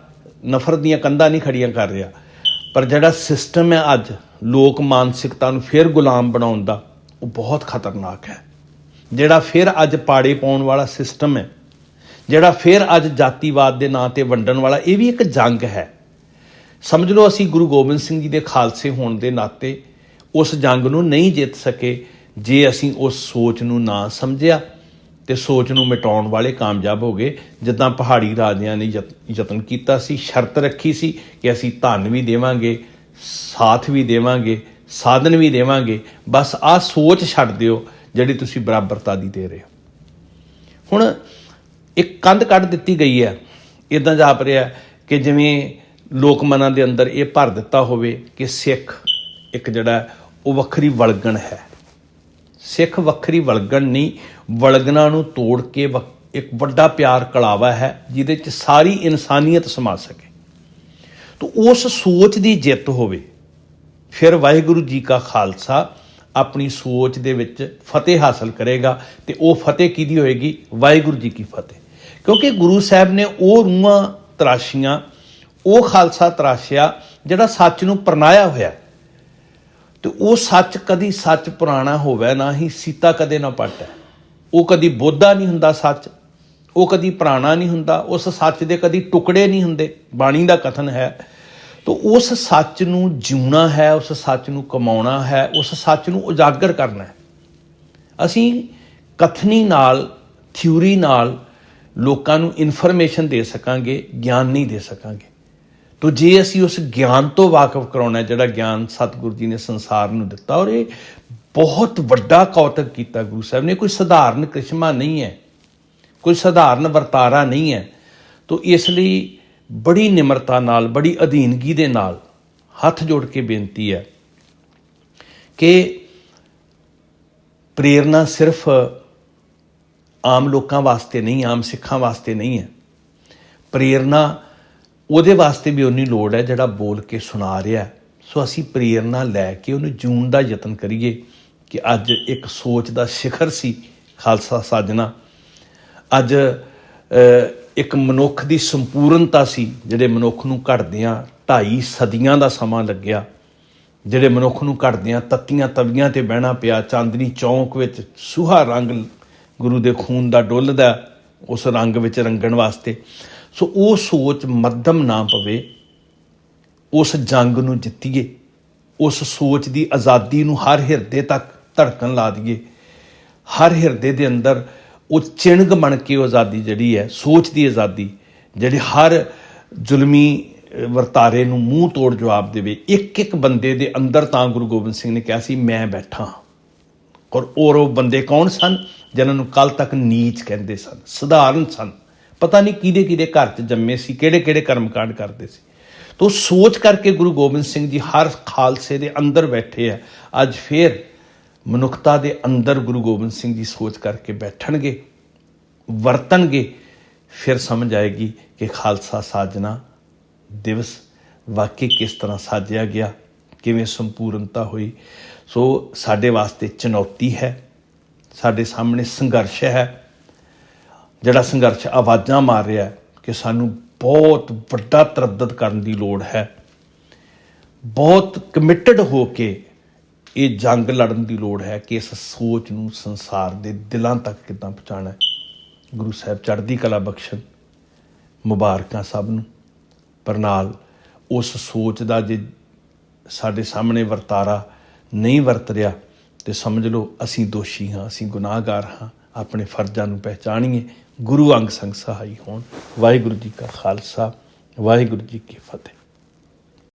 ਨਫ਼ਰਤ ਦੀਆਂ ਕੰਧਾਂ ਨਹੀਂ ਖੜੀਆਂ ਕਰ ਰਿਹਾ। ਪਰ ਜਿਹੜਾ ਸਿਸਟਮ ਹੈ ਅੱਜ ਲੋਕ ਮਾਨਸਿਕਤਾ ਨੂੰ ਫਿਰ ਗੁਲਾਮ ਬਣਾਉਣ ਦਾ, ਉਹ ਬਹੁਤ ਖਤਰਨਾਕ ਹੈ। ਜਿਹੜਾ ਫਿਰ ਅੱਜ ਪਾੜੇ ਪਾਉਣ ਵਾਲਾ ਸਿਸਟਮ ਹੈ, ਜਿਹੜਾ ਫਿਰ ਅੱਜ ਜਾਤੀਵਾਦ ਦੇ ਨਾਂ ਤੇ ਵੰਡਣ ਵਾਲਾ, ਇਹ ਵੀ ਇੱਕ ਜੰਗ ਹੈ। ਸਮਝ ਲਓ ਅਸੀਂ ਗੁਰੂ ਗੋਬਿੰਦ ਸਿੰਘ ਜੀ ਦੇ ਖਾਲਸੇ ਹੋਣ ਦੇ ਨਾਤੇ ਉਸ ਜੰਗ ਨੂੰ ਨਹੀਂ ਜਿੱਤ ਸਕੇ ਜੇ ਅਸੀਂ ਉਸ ਸੋਚ ਨੂੰ ਨਾ ਸਮਝਿਆ। ਤੇ ਸੋਚ ਨੂੰ ਮਿਟਾਉਣ ਵਾਲੇ ਕਾਮਯਾਬ ਹੋ ਗਏ। ਜਿੱਦਾਂ ਪਹਾੜੀ ਰਾਜਿਆਂ ਨੇ ਯਤ- ਯਤਨ ਕੀਤਾ ਸੀ, ਸ਼ਰਤ ਰੱਖੀ ਸੀ ਕਿ ਅਸੀਂ ਧਨ ਵੀ ਦੇਵਾਂਗੇ, ਸਾਥ ਵੀ ਦੇਵਾਂਗੇ, ਸਾਧਨ ਵੀ ਦੇਵਾਂਗੇ। ਬਸ ਆਹ ਸੋਚ ਛੱਡ ਦਿਓ ਜਿਹੜੀ ਤੁਸੀਂ ਬਰਾਬਰਤਾ ਦੀ ਦੇ ਰਹੇ ਹੋ। ਹੁਣ ਇੱਕ ਕੰਧ ਕੱਢ ਦਿੱਤੀ ਗਈ ਹੈ। ਇਦਾਂ ਜਾਪ ਰਿਹਾ ਕਿ ਜਿਵੇਂ ਲੋਕ ਮਨਾਂ ਦੇ ਅੰਦਰ ਇਹ ਭਰ ਦਿੱਤਾ ਹੋਵੇ ਕਿ ਸਿੱਖ ਇੱਕ ਜਿਹੜਾ ਉਹ ਵੱਖਰੀ ਵਲਗਣ ਹੈ। ਸਿੱਖ ਵੱਖਰੀ ਵਲਗਣ ਨਹੀਂ, ਵਲਗਣਾ ਨੂੰ ਤੋੜ ਕੇ ਵਕ- ਇੱਕ ਵੱਡਾ ਪਿਆਰ ਕਲਾਵਾ ਹੈ, ਜਿਹਦੇ ਚ ਸਾਰੀ ਇਨਸਾਨੀਅਤ ਸਮਾ ਸਕੇ। ਤਾਂ ਉਸ ਸੋਚ ਦੀ ਜਿੱਤ ਹੋਵੇ, ਫਿਰ ਵਾਹਿਗੁਰੂ ਜੀ ਕਾ ਖਾਲਸਾ ਆਪਣੀ ਸੋਚ ਦੇ ਵਿੱਚ ਫਤਿਹ ਹਾਸਲ ਕਰੇਗਾ ਤੇ ਉਹ ਫਤਿਹ ਕਿਹਦੀ ਹੋਏਗੀ? ਵਾਹਿਗੁਰੂ ਜੀ ਕੀ ਫਤਿਹ। ਕਿਉਂਕਿ ਗੁਰੂ ਸਾਹਿਬ ਨੇ ਉਹ ਰੂਹਾਂ ਤਰਾਸ਼ੀਆਂ, ਉਹ ਖਾਲਸਾ ਤਰਾਸ਼ਿਆ, ਜਿਹੜਾ ਸੱਚ ਨੂੰ ਪਰਨਾਇਆ ਹੋਇਆ ਤੇ ਉਹ ਸੱਚ ਕਦੀ ਸੱਚ ਪੁਰਾਣਾ ਹੋਵੇ ਨਾ ਹੀ ਸੀਤਾ ਕਦੇ ਨਾ ਪਟੈ। ਉਹ ਕਦੀ ਬੋਧਾ ਨਹੀਂ ਹੁੰਦਾ ਸੱਚ, ਉਹ ਕਦੀ ਪੁਰਾਣਾ ਨਹੀਂ ਹੁੰਦਾ, ਉਸ ਸੱਚ ਦੇ ਕਦੀ ਟੁਕੜੇ ਨਹੀਂ ਹੁੰਦੇ, ਬਾਣੀ ਦਾ ਕਥਨ ਹੈ। ਤਾਂ ਉਸ ਸੱਚ ਨੂੰ ਜਿਉਣਾ ਹੈ, ਉਸ ਸੱਚ ਨੂੰ ਕਮਾਉਣਾ ਹੈ, ਉਸ ਸੱਚ ਨੂੰ ਉਜਾਗਰ ਕਰਨਾ ਹੈ। ਅਸੀਂ ਕਥਨੀ ਨਾਲ, ਥਿਊਰੀ ਨਾਲ ਲੋਕਾਂ ਨੂੰ ਇਨਫੋਰਮੇਸ਼ਨ ਦੇ ਸਕਾਂਗੇ, ਗਿਆਨ ਨਹੀਂ ਦੇ ਸਕਾਂਗੇ। ਤੋ ਜੇ ਅਸੀਂ ਉਸ ਗਿਆਨ ਤੋਂ ਵਾਕਿਫ ਕਰਾਉਣਾ ਜਿਹੜਾ ਗਿਆਨ ਸਤਿਗੁਰੂ ਜੀ ਨੇ ਸੰਸਾਰ ਨੂੰ ਦਿੱਤਾ, ਔਰ ਇਹ ਬਹੁਤ ਵੱਡਾ ਕੌਤਕ ਕੀਤਾ ਗੁਰੂ ਸਾਹਿਬ ਨੇ, ਕੋਈ ਸਧਾਰਨ ਕ੍ਰਿਸ਼ਮਾ ਨਹੀਂ ਹੈ, ਕੋਈ ਸਧਾਰਨ ਵਰਤਾਰਾ ਨਹੀਂ ਹੈ। ਤੋ ਇਸ ਲਈ ਬੜੀ ਨਿਮਰਤਾ ਨਾਲ, ਬੜੀ ਅਧੀਨਗੀ ਦੇ ਨਾਲ ਹੱਥ ਜੋੜ ਕੇ ਬੇਨਤੀ ਹੈ ਕਿ ਪ੍ਰੇਰਣਾ ਸਿਰਫ ਆਮ ਲੋਕਾਂ ਵਾਸਤੇ ਨਹੀਂ, ਆਮ ਸਿੱਖਾਂ ਵਾਸਤੇ ਨਹੀਂ ਹੈ। ਪ੍ਰੇਰਣਾ ਉਹਦੇ ਵਾਸਤੇ ਵੀ ਉਨੀ ਲੋੜ ਹੈ ਜਿਹੜਾ ਬੋਲ ਕੇ ਸੁਣਾ ਰਿਹਾ ਸੋ ਅਸੀਂ ਪ੍ਰੇਰਣਾ ਲੈ ਕੇ ਉਹਨੂੰ ਜੂਣ ਦਾ ਯਤਨ ਕਰੀਏ ਕਿ ਅੱਜ ਇੱਕ ਸੋਚ ਦਾ ਸਿਖਰ ਸੀ ਖਾਲਸਾ ਸਾਜਣਾ ਅੱਜ ਇੱਕ ਮਨੁੱਖ ਦੀ ਸੰਪੂਰਨਤਾ ਸੀ ਜਿਹੜੇ ਮਨੁੱਖ ਨੂੰ ਘੜਦਿਆਂ ਢਾਈ ਸਦੀਆਂ ਦਾ ਸਮਾਂ ਲੱਗਿਆ। ਜਿਹੜੇ ਮਨੁੱਖ ਨੂੰ ਘੜਦਿਆਂ ਤੱਤੀਆਂ ਤਵੀਆਂ ਤੇ ਬਹਿਣਾ ਪਿਆ, ਚਾਂਦਨੀ ਚੌਂਕ ਵਿੱਚ ਸੁਹਾ ਰੰਗ ਗੁਰੂ ਦੇ ਖੂਨ ਦਾ ਡੁੱਲਦਾ, ਉਸ ਰੰਗ ਵਿੱਚ ਰੰਗਣ ਵਾਸਤੇ। ਸੋ ਉਹ ਸੋਚ ਮੱਧਮ ਨਾ ਪਵੇ, ਉਸ ਜੰਗ ਨੂੰ ਜਿੱਤੀਏ, ਉਸ ਸੋਚ ਦੀ ਆਜ਼ਾਦੀ ਨੂੰ ਹਰ ਹਿਰਦੇ ਤੱਕ ਧੜਕਣ ਲਾ ਦਈਏ। ਹਰ ਹਿਰਦੇ ਦੇ ਅੰਦਰ ਉਹ ਚਿਣਗ ਬਣ ਕੇ ਉਹ ਆਜ਼ਾਦੀ ਜਿਹੜੀ ਹੈ, ਸੋਚ ਦੀ ਆਜ਼ਾਦੀ, ਜਿਹੜੀ ਹਰ ਜ਼ੁਲਮੀ ਵਰਤਾਰੇ ਨੂੰ ਮੂੰਹ ਤੋੜ ਜਵਾਬ ਦੇਵੇ। ਇੱਕ ਇੱਕ ਬੰਦੇ ਦੇ ਅੰਦਰ ਤਾਂ ਗੁਰੂ ਗੋਬਿੰਦ ਸਿੰਘ ਨੇ ਕਿਹਾ ਸੀ, ਮੈਂ ਬੈਠਾ ਹਾਂ। ਔਰ ਔਰ ਉਹ ਬੰਦੇ ਕੌਣ ਸਨ? ਜਿਨ੍ਹਾਂ ਨੂੰ ਕੱਲ ਤੱਕ ਨੀਚ ਕਹਿੰਦੇ ਸਨ, ਸਧਾਰਨ ਸਨ। ਪਤਾ ਨਹੀਂ ਕਿਹਦੇ ਕਿਹਦੇ ਘਰ 'ਚ ਜੰਮੇ ਸੀ, ਕਿਹੜੇ ਕਿਹੜੇ ਕਰਮਕਾਂਡ ਕਰਦੇ ਸੀ। ਤੋ ਸੋਚ ਕਰਕੇ ਗੁਰੂ ਗੋਬਿੰਦ ਸਿੰਘ ਜੀ ਹਰ ਖਾਲਸੇ ਦੇ ਅੰਦਰ ਬੈਠੇ ਆ, ਅੱਜ ਫੇਰ ਮਨੁੱਖਤਾ ਦੇ ਅੰਦਰ ਗੁਰੂ ਗੋਬਿੰਦ ਸਿੰਘ ਜੀ ਸੋਚ ਕਰਕੇ ਬੈਠਣਗੇ, ਵਰਤਣਗੇ, ਫਿਰ ਸਮਝ ਆਏਗੀ ਕਿ ਖਾਲਸਾ ਸਾਜਣਾ ਦਿਵਸ ਵਾਕਈ ਕਿਸ ਤਰ੍ਹਾਂ ਸਾਜਿਆ ਗਿਆ, ਕਿਵੇਂ ਸੰਪੂਰਨਤਾ ਹੋਈ। ਸੋ ਸਾਡੇ ਵਾਸਤੇ ਚੁਣੌਤੀ ਹੈ, ਸਾਡੇ ਸਾਹਮਣੇ ਸੰਘਰਸ਼ ਹੈ ਜਿਹੜਾ ਸੰਘਰਸ਼ ਆਵਾਜ਼ਾਂ ਮਾਰ ਰਿਹਾ ਕਿ ਸਾਨੂੰ ਬਹੁਤ ਵੱਡਾ ਤਰੱਦਦ ਕਰਨ ਦੀ ਲੋੜ ਹੈ। ਬਹੁਤ ਕਮਿਟਡ ਹੋ ਕੇ ਇਹ ਜੰਗ ਲੜਨ ਦੀ ਲੋੜ ਹੈ ਕਿ ਇਸ ਸੋਚ ਨੂੰ ਸੰਸਾਰ ਦੇ ਦਿਲਾਂ ਤੱਕ ਕਿੱਦਾਂ ਪਹੁੰਚਾਉਣਾ ਹੈ। ਗੁਰੂ ਸਾਹਿਬ ਚੜ੍ਹਦੀ ਕਲਾ ਬਖਸ਼ਣ ਮੁਬਾਰਕਾਂ ਸਭ ਨੂੰ। ਪਰ ਨਾਲ ਉਸ ਸੋਚ ਦਾ ਜੇ ਸਾਡੇ ਸਾਹਮਣੇ ਵਰਤਾਰਾ ਨਹੀਂ ਵਰਤ ਰਿਹਾ, ਤੇ ਸਮਝ ਲਓ ਅਸੀਂ ਦੋਸ਼ੀ ਹਾਂ, ਅਸੀਂ ਗੁਨਾਹਗਾਰ ਹਾਂ, ਆਪਣੇ ਫਰਜ਼ਾਂ ਨੂੰ ਪਹਿਚਾਣੀਏ। ਗੁਰੂ ਅੰਗ ਸੰਗ ਸਹਾਈ ਹੋਣ। ਵਾਹਿਗੁਰੂ ਜੀ ਕਾ ਖਾਲਸਾ ਵਾਹਿਗੁਰੂ ਜੀ ਕੀ ਫਤਿਹ।